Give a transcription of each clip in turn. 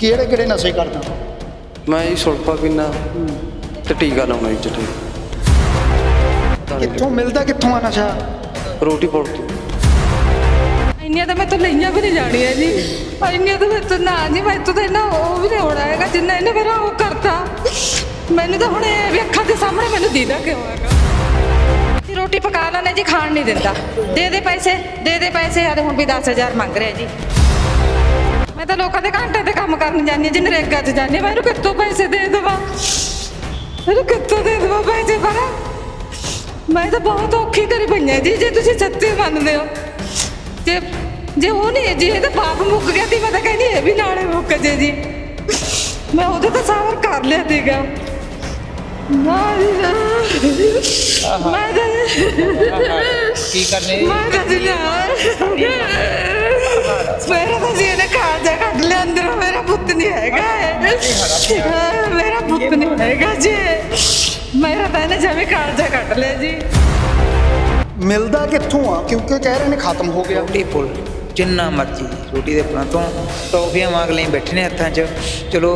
ਕਿਹੜੇ ਕਿਹੜੇ ਨਸ਼ੇ ਕਰਦਾ? ਮੈਂ ਜੀ ਸੁਲਫਾ ਪੀਨਾ ਤੇ ਟੀਕਾ ਲਾਉਣਾ ਜੀ ਚਿੱਟੇ ਕਿੱਥੋਂ ਮਿਲਦਾ ਕਿੱਥੋਂ ਆ ਨਸ਼ਾ? ਰੋਟੀ ਪੁਲ ਤੋਂ। ਇੰਨੀਆਂ ਤਾਂ ਮੈਂ ਤਾਂ ਲਈਆਂ ਵੀ ਨਹੀਂ ਜਾਣੀਆਂ ਜੀ। ਇੰਨੀਆਂ ਤਾਂ ਮੈਂ ਤਾਂ ਨਾ ਜੀ ਮੈਂ ਤਾਂ ਇਹਨਾਂ ਉਹ ਵੀ ਨਹੀਂ ਹੋਣਾ ਹੈਗਾ ਜਿੰਨਾ ਇਹਨੇ ਮੇਰਾ ਉਹ ਕਰਤਾ। ਮੈਨੂੰ ਤਾਂ ਹੁਣ ਇਹ ਵੀ ਅੱਖਾਂ ਦੇ ਸਾਹਮਣੇ ਮੈਨੂੰ ਦੀਦਾ ਕਿਉਂ ਹੈਗਾ? ਜੀ ਰੋਟੀ ਪਕਾ ਲੈਣੇ ਜੀ ਖਾਣ ਨਹੀਂ ਦਿੰਦਾ। ਦੇ ਦੇ ਪੈਸੇ ਦੇ ਦੇ ਪੈਸੇ ਆ ਤੇ ਹੁਣ ਵੀ 10000 ਮੰਗ ਰਿਹਾ ਜੀ। ਮੈਂ ਤਾਂ ਲੋਕਾਂ ਦੇ ਘੰਟੇ ਤੇ ਕੰਮ ਕਰਨ ਜਾਂਦੀ ਹਾਂ ਜੀ ਨਰੇਗਾ 'ਚ ਜਾਂਦੀ ਹਾਂ। ਮੈਂ ਇਹਨੂੰ ਕਿੱਥੋਂ ਪੈਸੇ ਦੇ ਦੇਵਾਂ? ਇਹਨੂੰ ਕਿੱਥੋਂ ਦੇ ਦੇਵਾਂ ਪੈਸੇ ਪਰ ਮੈਂ ਤਾਂ ਬਹੁਤ ਔਖੀ ਕਰੀ ਪਈਆਂ ਜੀ ਜੇ ਤੁਸੀਂ ਸੱਚੇ ਮੰਨਦੇ ਹੋ। ਜੇ ਜੇ ਉਹ ਨਹੀਂ ਜੀ ਇਹਦਾ ਬਾਪ ਮੁੱਕ ਗਿਆ ਸੀ ਮੈਂ ਤਾਂ ਕਹਿੰਦੀ ਇਹ ਵੀ ਨਾਲੇ ਮੁੱਕ ਜੇ ਜੀ। ਮੈਂ ਉਹਦੇ ਤਾਂ ਸਾਵਰ ਕਰ ਲਿਆ ਸੀਗਾ। ਮੈਂ ਤਾਂ ਕੀ ਕਰਨੇ? ਮੈਂ ਤਾਂ ਜੀ ਮੇਰਾ ਤਾਂ ਜੀ ਇਹਨੇ ਕਾਲਜਾ ਕੱਢ ਲਿਆ ਅੰਦਰੋਂ ਮੇਰਾ ਪੁੱਤ ਨਹੀਂ ਹੈਗਾ। ਮੇਰਾ ਪੁੱਤ ਨਹੀਂ ਹੈਗਾ ਜੀ ਮੇਰਾ ਤਾਂ ਇਹਨੇ ਜਿਵੇਂ ਕਾਲਜਾ ਕੱਢ ਲਿਆ ਜੀ ਮਿਲਦਾ ਕਿੱਥੋਂ ਆ ਕਿਉਂਕਿ ਕਹਿ ਰਹੇ ਨੇ ਖਤਮ ਹੋ ਗਿਆ ਰੋਟੀ ਪੁੱਲ ਜਿੰਨਾ ਮਰਜ਼ੀ ਰੋਟੀ ਦੇ ਪੁਲਾਂ ਤੋਂ ਟੌਫੀਆਂ ਮੰਗ ਲਈ ਬੈਠੇ ਨੇ ਹੱਥਾਂ 'ਚ ਚਲੋ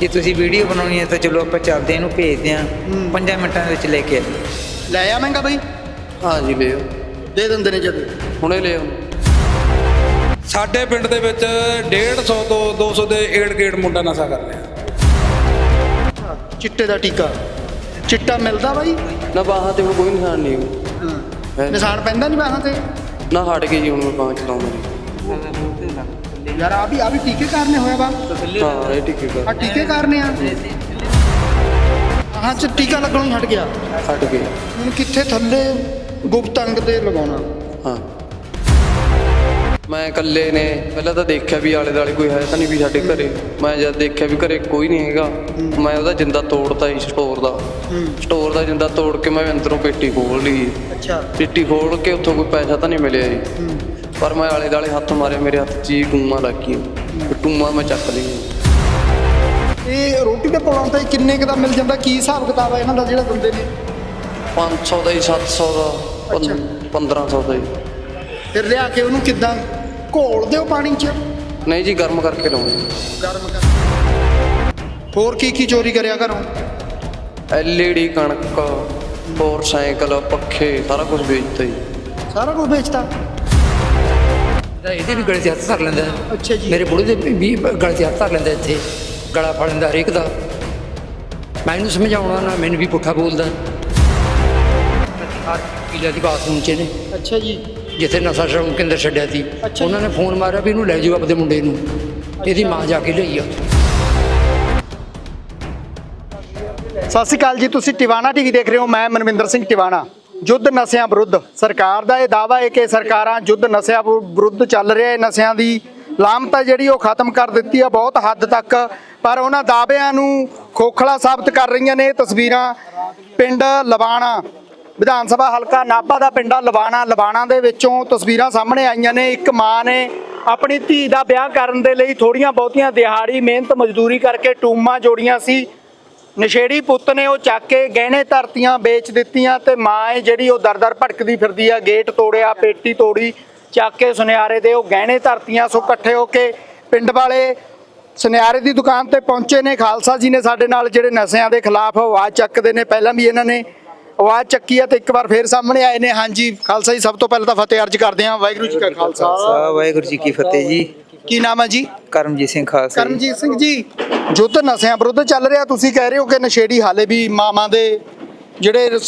ਜੇ ਤੁਸੀਂ ਵੀਡੀਓ ਬਣਾਉਣੀ ਹੈ ਤਾਂ ਚਲੋ ਆਪਾਂ ਚੱਲਦੇ ਹਾਂ, ਇਹਨੂੰ ਭੇਜਦੇ ਹਾਂ ਪੰਜਾਂ ਮਿੰਟਾਂ ਦੇ ਵਿੱਚ ਲੈ ਕੇ ਆਈਏ। ਲੈ ਆਵਾਂਗਾ ਬਈ ਹਾਂ ਜੀ ਲਿਓ ਦੇ ਦਿੰਦੇ ਨੇ ਜਦ ਹੁਣੇ ਲਿਓ ਸਾਡੇ ਪਿੰਡ ਦੇ ਵਿੱਚ 150 ਤੋਂ 200 ਦੇ ਏੜ ਗੇੜ ਮੁੰਡਾ ਨਸ਼ਾ ਕਰ ਰਿਹਾ। ਚਿੱਟੇ ਦਾ ਟੀਕਾ। ਚਿੱਟਾ ਮਿਲਦਾ ਬਾਈ? ਨਾ ਬਾਹਾਂ ਤੇ ਹੁਣ ਕੋਈ ਨਿਸ਼ਾਨ ਨਹੀਂ ਹੈ। ਨਿਸ਼ਾਨ ਪੈਂਦਾ ਨਹੀਂ ਬਾਹਾਂ ਤੇ? ਨਾ ਹਟ ਕੇ ਜੀ ਹੁਣ ਮੈਂ ਬਾਹਾਂ ਚਲਾਉਂਦਾ ਨਹੀਂ ਯਾਰ ਆ ਵੀ ਆ ਵੀ ਟੀਕੇ ਕਰਨੇ ਹੋਇਆ ਵਾ। ਹਾਂ ਇਹ ਟੀਕੇ ਆ ਕਰ ਟੀਕੇ ਕਰਨੇ ਆ। ਹਾਂ ਚ ਟੀਕਾ ਲੱਗਣੋਂ ਹੀ ਹਟ ਗਿਆ। ਹਟ ਕੇ ਹੁਣ ਕਿੱਥੇ ਥੱਲੇ ਗੁਪਤ ਅੰਗ ਤੇ ਲਗਾਉਣਾ। ਹਾਂ। ਮੈਂ ਇਕੱਲੇ ਨੇ ਪਹਿਲਾਂ ਤਾਂ ਦੇਖਿਆ ਵੀ ਆਲੇ ਦਾਲੇ ਕੋਈ ਹੈ ਤਾਂ ਨਹੀਂ ਵੀ ਸਾਡੇ ਘਰੇ। ਮੈਂ ਜਦ ਦੇਖਿਆ ਵੀ ਘਰੇ ਕੋਈ ਨਹੀਂ ਹੈਗਾ ਮੈਂ ਉਹਦਾ ਜਿੰਦਾ ਤੋੜਤਾ ਸੀ ਸਟੋਰ ਦਾ। ਸਟੋਰ ਦਾ ਜਿੰਦਾ ਤੋੜ ਕੇ ਮੈਂ ਅੰਦਰੋਂ ਪੇਟੀ ਖੋਲ ਲਈ ਅੱਛਾ। ਪੇਟੀ ਖੋਲ ਕੇ ਉੱਥੋਂ ਕੋਈ ਪੈਸਾ ਤਾਂ ਨਹੀਂ ਮਿਲਿਆ ਜੀ। ਪਰ ਮੈਂ ਆਲੇ ਦਾਲੇ ਹੱਥ ਮਾਰੇ ਮੇਰੇ ਹੱਥ 'ਚ ਹੀ ਟੂਮਾ ਲੱਗ ਟੂਮਾ ਮੈਂ ਚੱਕ ਲਈ ਇਹ ਰੋਟੀ ਦੇ ਪੁਲਾਂ ਤੇ ਕਿੰਨੇ ਕੁ ਦਾ ਮਿਲ ਜਾਂਦਾ? ਕੀ ਹਿਸਾਬ ਕਿਤਾਬ ਆ ਇਹਨਾਂ ਦਾ ਜਿਹੜਾ ਦਿੰਦੇ ਨੇ? 500 ਦਾ ਹੀ 700 ਦਾ ਅੱਛਾ। 1500 ਦਾ ਹੀ ਫਿਰ ਲਿਆ ਕੇ ਉਹਨੂੰ ਕਿੱਦਾਂ? ਘੋਲ ਦਿਓ ਪਾਣੀ 'ਚ। ਨਹੀਂ ਜੀ ਗਰਮ ਕਰਕੇ ਲਾਉਂਦੇ ਗਰਮ ਕਰ। ਹੋਰ ਕੀ ਕੀ ਚੋਰੀ ਕਰਿਆ ਘਰੋਂ? ਐਲਈਡੀ ਕਣਕ ਹੋਰ ਸਾਈਕਲ ਪੱਖੇ ਸਾਰਾ ਕੁਝ ਵੇਚਤਾ ਜੀ। ਸਾਰਾ ਕੁਝ ਵੇਚਤਾ? ਇਹਦੇ ਵੀ ਗਲੇ 'ਚ ਹੱਥ ਧਰ ਲੈਂਦਾ। ਅੱਛਾ ਜੀ। ਮੇਰੇ ਬੁੜੇ ਦੇ ਵੀ ਗਲੇ 'ਚ ਹੱਥ ਧਰ ਲੈਂਦਾ ਇੱਥੇ। ਗਲਾ ਫੜ ਲੈਂਦਾ ਹਰੇਕ ਦਾ। ਮੈਂ ਇਹਨੂੰ ਸਮਝਾਉਣਾ ਨਾ ਮੈਨੂੰ ਵੀ ਪੁੱਠਾ ਬੋਲਦਾ। ਪੀਲਾ ਦੀ ਬਾਥਰੂਮ 'ਚ ਨੇ ਅੱਛਾ ਜੀ। ਜਿੱਥੇ ਨਸ਼ਾ ਸ਼ਰਮ ਕੇਂਦਰ ਛੱਡਿਆ ਸੀ। ਉਹਨਾਂ ਨੇ ਫੋਨ ਮਾਰਿਆ ਵੀ ਇਹਨੂੰ ਲੈ ਜਾਓ ਆਪਦੇ ਮੁੰਡੇ ਨੂੰ। ਇਹਦੀ ਮਾਂ ਜਾ ਕੇ ਲਈ ਆ। ਸਤਿ ਸ਼੍ਰੀ ਅਕਾਲ ਜੀ ਤੁਸੀਂ ਟਿਵਾਣਾ ਟੀਵੀ ਦੇਖ ਰਹੇ ਹੋ। ਮੈਂ ਮਨਵਿੰਦਰ ਸਿੰਘ ਟਿਵਾਣਾ। ਯੁੱਧ ਨਸ਼ਿਆਂ ਵਿਰੁੱਧ ਸਰਕਾਰ ਦਾ ਇਹ ਦਾਵਾ ਹੈ ਕਿ ਸਰਕਾਰਾਂ ਯੁੱਧ ਨਸ਼ਿਆਂ ਵਿਰੁੱਧ ਚੱਲ ਰਿਹਾ ਹੈ। ਨਸ਼ਿਆਂ ਦੀ ਲਾਮਤਾ ਜਿਹੜੀ ਉਹ ਖਤਮ ਕਰ ਦਿੱਤੀ ਆ ਬਹੁਤ ਹੱਦ ਤੱਕ। ਪਰ ਉਹਨਾਂ ਦਾਅਵਿਆਂ ਨੂੰ ਖੋਖਲਾ ਸਾਬਤ ਕਰ ਰਹੀਆਂ ਨੇ ਇਹ ਤਸਵੀਰਾਂ ਪਿੰਡ ਲਵਾਣਾ। ਵਿਧਾਨ ਸਭਾ ਹਲਕਾ ਨਾਭਾ ਦਾ ਪਿੰਡਾ ਲਵਾਣਾ ਲਵਾਣਾ ਦੇ ਵਿੱਚੋਂ ਤਸਵੀਰਾਂ ਸਾਹਮਣੇ ਆਈਆਂ ਨੇ। ਇੱਕ ਮਾਂ ਨੇ ਆਪਣੀ ਧੀ ਦਾ ਵਿਆਹ ਕਰਨ ਦੇ ਲਈ ਥੋੜੀਆਂ ਬਹੁਤੀਆਂ ਦਿਹਾੜੀ, ਮਿਹਨਤ, ਮਜ਼ਦੂਰੀ ਕਰਕੇ ਟੂਮਾਂ ਜੋੜੀਆਂ ਸੀ। ਨਸ਼ੇੜੀ ਪੁੱਤ ਨੇ ਉਹ ਚੱਕ ਕੇ ਗਹਿਣੇ ਧਰਤੀਆਂ ਵੇਚ ਦਿੱਤੀਆਂ ਤੇ ਮਾਂ ਹੈ ਜਿਹੜੀ ਉਹ ਦਰ-ਦਰ ਭਟਕਦੀ ਫਿਰਦੀ ਆ, ਗੇਟ ਤੋੜਿਆ, ਪੇਟੀ ਤੋੜੀ, ਚੱਕ ਕੇ ਸੁਨਿਆਰੇ ਦੇ ਉਹ ਗਹਿਣੇ ਧਰਤੀਆਂ ਸੋ ਇਕੱਠੇ ਹੋ ਕੇ ਪਿੰਡ ਵਾਲੇ ਸੁਨਿਆਰੇ ਦੀ ਦੁਕਾਨ ਤੇ ਪਹੁੰਚੇ ਨੇ। ਖਾਲਸਾ ਜੀ ਨੇ ਸਾਡੇ ਨਾਲ ਜਿਹੜੇ ਨਸ਼ਿਆਂ ਦੇ ਖਿਲਾਫ ਆਵਾਜ਼ ਚੱਕਦੇ ਨੇ, ਪਹਿਲਾਂ ਵੀ ਇਹਨਾਂ ਨੇ ਆਵਾਜ਼ ਚੱਕੀ ਆ ਤੇ ਇੱਕ ਵਾਰ ਫੇਰ ਸਾਹਮਣੇ ਆਏ ਨੇ। ਹਾਂਜੀ ਖਾਲਸਾ ਜੀ ਸਭ ਤੋਂ ਪਹਿਲਾਂ ਤਾਂ ਫਤਿਹ ਅਰਜ ਕਰਦੇ ਹਾਂ। ਵਾਹਿਗੁਰੂ ਜੀ ਕਾ ਖਾਲਸਾ। ਵਾਹਿਗੁਰੂ ਜੀ ਕੀ ਫਤਿਹ ਜੀ। ਕੀ ਨਾਮ ਹੈ ਜੀ? ਕਰਮਜੀਤ ਸਿੰਘ ਖਾਲਸਾ। ਕਰਮਜੀਤ ਸਿੰਘ ਜੀ ਯੁੱਧ ਨਸ਼ਿਆਂ ਵਿਰੁੱਧ ਚੱਲ ਰਿਹਾ। ਤੁਸੀਂ ਕਹਿ ਰਹੇ ਹੋ ਕਿ ਨਸ਼ੇੜੀ ਹਾਲੇ ਵੀ ਮਾਵਾਂ ਦੇ ਜਿਹੜੇ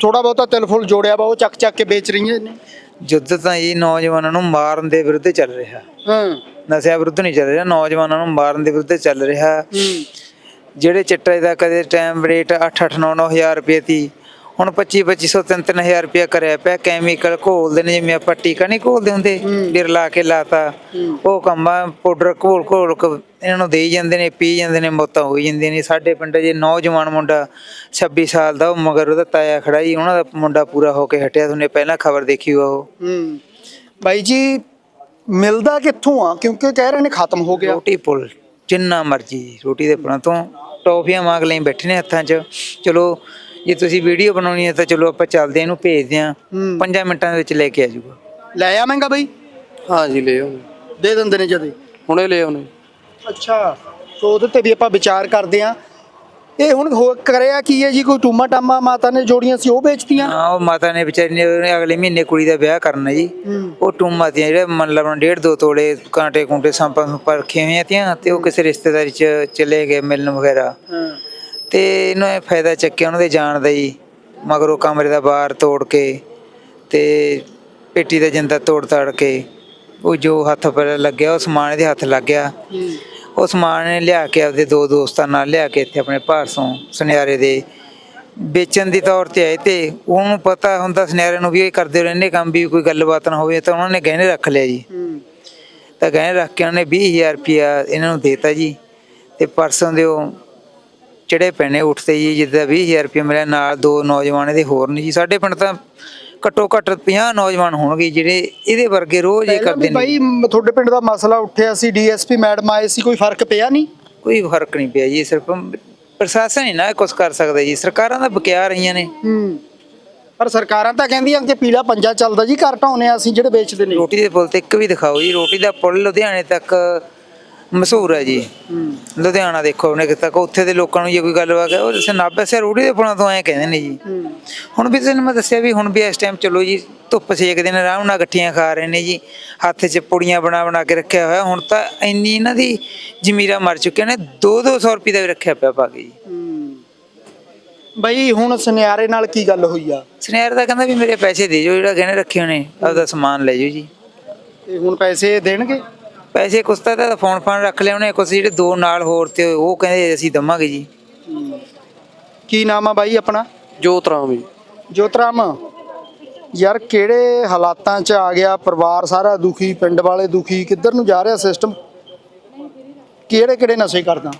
ਥੋੜਾ ਬਹੁਤਾ ਤਿਲ ਫੁੱਲ ਜੋੜਿਆ ਵਾ ਉਹ ਚੱਕ ਚੱਕ ਕੇ ਵੇਚ ਰਹੀਆਂ ਨੇ। ਯੁੱਧ ਤਾਂ ਇਹ ਨੌਜਵਾਨਾਂ ਨੂੰ ਮਾਰਨ ਦੇ ਵਿਰੁੱਧ ਚੱਲ ਰਿਹਾ। ਹਾਂ। ਨਸ਼ਿਆਂ ਵਿਰੁੱਧ ਨਹੀਂ ਚੱਲ ਰਿਹਾ ਨੌਜਵਾਨਾਂ ਨੂੰ ਮਾਰਨ ਦੇ ਵਿਰੁੱਧ ਚੱਲ ਰਿਹਾ। ਜਿਹੜੇ ਚਿੱਟੇ ਦਾ ਕਦੇ ਟਾਈਮ ਰੇਟ 8 8 9 9000 ਰੁਪਏ ਸੀ ਹੁਣ 25 2500 3 3000 ਰੁਪਏ ਕਰਿਆ ਪਿਆ ਕੈਮੀਕਲ ਘੋਲਦੇ ਨੇ ਜਿਵੇਂ ਆਪਾਂ ਟੀਕਾ ਨਹੀਂ ਘੋਲਦੇ ਹੁੰਦੇ ਬਿਰ ਲਾ ਕੇ ਲਾਤਾ। ਉਹ ਕੰਮਾ ਪਾਊਡਰ ਘੋਲ ਘੋਲ ਕੇ ਇਹਨਾਂ ਨੂੰ ਦੇਈ ਜਾਂਦੇ ਨੇ ਪੀ ਜਾਂਦੇ ਨੇ ਮੌਤਾਂ ਹੋਈ ਜਾਂਦੀਆਂ ਨੇ। ਸਾਡੇ ਪਿੰਡ ਜੇ ਨੌਜਵਾਨ ਮੁੰਡਾ 26 ਸਾਲ ਦਾ ਉਹ ਮਗਰ ਉਹਦਾ ਤਾਇਆ ਖੜਾ ਹੀ ਉਹਨਾਂ ਦਾ ਮੁੰਡਾ ਪੂਰਾ ਹੋ ਕੇ ਹਟਿਆ ਤੁਹਾਨੂੰ ਪਹਿਲਾਂ ਖਬਰ ਦੇਖੀ ਉਹ ਬਾਈ ਜੀ ਮਿਲਦਾ ਕਿੱਥੋਂ ਆ? ਕਿਉਂਕਿ ਕਹਿ ਰਹੇ ਨੇ ਖਤਮ ਹੋ ਗਿਆ। ਰੋਟੀ ਪੁੱਲ ਜਿੰਨਾ ਮਰਜ਼ੀ ਰੋਟੀ ਦੇ ਪੁਲਾਂ ਤੋਂ। ਟੌਫੀਆਂ ਮੰਗ ਲਈ ਬੈਠੇ ਨੇ ਹੱਥਾਂ 'ਚ। ਚਲੋ ਜੇ ਤੁਸੀਂ ਵੀਡੀਓ ਬਣਾਉਣੀ ਹੈ ਤਾਂ ਚਲੋ ਆਪਾਂ ਚੱਲਦੇ ਹਾਂ, ਇਹਨੂੰ ਭੇਜਦੇ ਹਾਂ। ਹੂੰ। ਪੰਜਾਂ ਮਿੰਟਾਂ ਦੇ ਵਿੱਚ ਲੈ ਕੇ ਆ ਜਾਊਗਾ। ਲੈ ਆਵਾਂਗਾ ਬਈ? ਹਾਂ ਜੀ ਲਿਓ ਦੇ ਦਿੰਦੇ ਨੇ ਜਦੇ। ਹੁਣੇ ਲਿਓ ਨੇ। ਅੱਛਾ ਸੋ ਉਹਦੇ ਤੇ ਵੀ ਆਪਾਂ ਵਿਚਾਰ ਕਰਦੇ ਹਾਂ। ਇਹ ਹੁਣ ਹੋ ਕਰਿਆ ਕੀ ਹੈ ਜੀ? ਕੋਈ ਟੂਮਾ ਟਾਮਾ ਮਾਤਾ ਨੇ ਜੋੜੀਆਂ ਸੀ ਉਹ ਵੇਚਤੀਆਂ? ਹਾਂ ਉਹ ਮਾਤਾ ਨੇ ਵਿਚਾਰੀ ਨੇ ਉਹਨੇ ਅਗਲੇ ਮਹੀਨੇ ਕੁੜੀ ਦਾ ਵਿਆਹ ਕਰਨਾ ਜੀ। ਉਹ ਟੂਮਾਂ ਦੀਆਂ ਜਿਹੜੇ ਮੰਨ ਲਾ ਆਪਣਾ ਡੇਢ ਦੋ ਤੋਲੇ ਕਾਂਟੇ ਕੁੰਟੇ ਸੰਪਾਂ ਸੰਪਾਂ ਰੱਖੀਆਂ ਹੋਈਆਂ ਤੀਆਂ ਤੇ ਉਹ ਕਿਸੇ ਰਿਸ਼ਤੇਦਾਰੀ ਚ ਚਲੇ ਗਏ ਮਿਲਣ ਵਗੈਰਾ। ਹਾਂ। ਤੇ ਇਹਨੂੰ ਇਹ ਫਾਇਦਾ ਚੱਕਿਆ ਉਹਨਾਂ ਦੇ ਜਾਣ ਦਾ ਜੀ ਮਗਰੋਂ ਕਮਰੇ ਦਾ ਬਾਰ ਤੋੜ ਕੇ ਤੇ ਪੇਟੀ ਦਾ ਜਿੰਦਾ ਤੋੜ ਤਾੜ ਕੇ ਉਹ ਜੋ ਹੱਥ ਪਰ ਲੱਗਿਆ ਉਹ ਸਮਾਨ ਇਹਦੇ ਹੱਥ ਲੱਗ ਗਿਆ। ਉਹ ਸਮਾਨ ਨੇ ਲਿਆ ਕੇ ਆਪਦੇ ਦੋ ਦੋਸਤਾਂ ਨਾਲ ਲਿਆ ਕੇ ਇੱਥੇ ਆਪਣੇ ਭਾਰਸੋਂ ਸੁਨਿਆਰੇ ਦੇ। ਵੇਚਣ ਦੀ ਤੌਰ ਤੇ ਆਏ ਤੇ ਉਹਨੂੰ ਪਤਾ ਹੁੰਦਾ ਸੁਨਿਆਰੇ ਨੂੰ ਵੀ ਇਹ ਕਰਦੇ ਰਹਿੰਦੇ ਕੰਮ ਵੀ ਕੋਈ ਗੱਲਬਾਤ ਨਾ ਹੋਵੇ ਤਾਂ ਉਹਨਾਂ ਨੇ ਗਹਿਣੇ ਰੱਖ ਲਿਆ ਜੀ। ਤਾਂ ਗਹਿਣੇ ਰੱਖ ਕੇ ਉਹਨੇ 20000 ਰੁਪਇਆ ਇਹਨਾਂ ਨੂੰ ਦੇਤਾ ਜੀ। ਤੇ ਪਰਸੋਂ ਦੇ ਉਹ ਚੜੇ ਪੈਣੇ ਉੱਠਦੇ ਜੀ ਜਿੱਦਾਂ 20000 ਰੁਪਏ ਮਿਲਿਆ ਨਾਲ ਦੋ ਨੌਜਵਾਨ ਇਹਦੇ ਹੋਰ ਨੇ ਜੀ। ਸਾਡੇ ਪਿੰਡ ਤਾਂ ਘੱਟੋ ਘੱਟ 50 ਨੌਜਵਾਨ ਹੋਣਗੇ ਜਿਹੜੇ ਇਹਦੇ ਵਰਗੇ ਰੋਜ਼ ਹੀ ਪਹਿਲਾਂ ਕਰਦੇ ਨੇ। ਬਾਈ ਮ- ਤੁਹਾਡੇ ਪਿੰਡ ਦਾ ਮਸਲਾ ਉੱਠਿਆ ਸੀ ਡੀਐਸਪੀ ਮੈਡਮ ਆਏ ਸੀ ਕੋਈ ਫ਼ਰਕ ਪਿਆ ਨਹੀਂ? ਕੋਈ ਫ਼ਰਕ ਨਹੀਂ ਪਿਆ ਜੀ ਸਿਰਫ ਪ੍ਰਸ਼ਾਸਨ ਹੀ ਨਾ ਕੁਝ ਕਰ ਸਕਦਾ ਜੀ ਸਰਕਾਰਾਂ ਤਾਂ ਬਕਿਆ ਰਹੀਆਂ ਨੇ। ਹੂੰ। ਪਰ ਸਰਕਾਰਾਂ ਤਾਂ ਕਹਿੰਦੀਆਂ ਕਿ ਪੀਲਾ ਪੰਜਾ ਚੱਲਦਾ ਜੀ ਘਰ ਢਾਉਨੇ ਆ ਅਸੀਂ ਜਿਹੜੇ ਵੇਚਦੇ ਨੇ। ਰੋਟੀ ਦੇ ਪੁੱਲ ਤੇ ਇੱਕ ਵੀ ਦਿਖਾਓ ਜੀ ਰੋਟੀ ਦਾ ਪੁੱਲ ਲੁਧਿਆਣੇ ਤੱਕ ਮਸ਼ਹੂਰ ਹੈ ਜੀ। ਲੁਧਿਆਣਾ ਦੇਖੋ ਉਹਨੇ ਕਿਤੇ ਤੱਕ ਉੱਥੇ ਦੇ ਲੋਕਾਂ ਨੂੰ ਜੇ ਕੋਈ ਗੱਲਬਾਤ ਹੈ ਉਹ ਦੱਸੇ ਨਾਭੇ ਸੇ ਰੋਟੀ ਦੇ ਪੁਲਾਂ ਤੋਂ ਐਂ ਕਹਿੰਦੇ ਨੇ ਜੀ। ਹੁਣ ਵੀ ਤੈਨੂੰ ਮੈਂ ਦੱਸਿਆ ਵੀ ਹੁਣ ਵੀ ਇਸ ਟਾਈਮ ਚਲੋ ਜੀ ਧੁੱਪ ਸੇਕਦੇ ਨੇ ਆਰਾਮ ਨਾਲ ਗੱਠੀਆਂ ਖਾ ਰਹੇ ਨੇ ਜੀ। ਹੱਥ 'ਚ ਪੁੜੀਆਂ ਬਣਾ ਬਣਾ ਕੇ ਰੱਖਿਆ ਹੋਇਆ ਹੁਣ ਤਾਂ ਇੰਨੀ ਇਹਨਾਂ ਦੀ ਜ਼ਮੀਰਾਂ ਮਰ ਚੁੱਕੀਆਂ ਨੇ 2-200 ਰੁਪਏ ਦਾ ਵੀ ਰੱਖਿਆ ਪਿਆ ਪਾ ਕੇ ਜੀ। ਬਈ ਹੁਣ ਸੁਨਿਆਰੇ ਨਾਲ ਕੀ ਗੱਲ ਹੋਈ ਆ? ਸੁਨਿਆਰ ਦਾ ਕਹਿੰਦਾ ਵੀ ਮੇਰੇ ਪੈਸੇ ਦੇ ਜਾਓ ਜਿਹੜਾ ਗਹਿਣੇ ਰੱਖੇ ਹੋਣੇ ਆਪਦਾ ਸਮਾਨ ਲੈ ਜਾਓ ਜੀ। ਤੇ ਹੁਣ ਪੈਸੇ ਦੇਣਗੇ? ਪੈਸੇ ਕੁਛ ਤਾਂ ਫੋਨ ਫਾਨ ਰੱਖ ਲਿਆ ਉਹਨੇ ਕੁਛ ਜਿਹੜੇ ਦੋ ਨਾਲ ਹੋਰ ਤੇ ਉਹ ਕਹਿੰਦੇ ਅਸੀਂ ਦਵਾਂਗੇ ਜੀ। ਕੀ ਨਾਮ ਆ ਬਾਈ ਆਪਣਾ? ਜੋਤ ਰਾਮ ਜੀ। ਜੋਤਰਾਮ ਯਾਰ ਕਿਹੜੇ ਹਾਲਾਤਾਂ 'ਚ ਆ ਗਿਆ ਪਰਿਵਾਰ ਸਾਰਾ ਦੁਖੀ ਪਿੰਡ ਵਾਲੇ ਦੁਖੀ ਕਿੱਧਰ ਨੂੰ ਜਾ ਰਿਹਾ ਸਿਸਟਮ ਕਿਹੜੇ ਕਿਹੜੇ ਨਸ਼ੇ ਕਰਦਾ?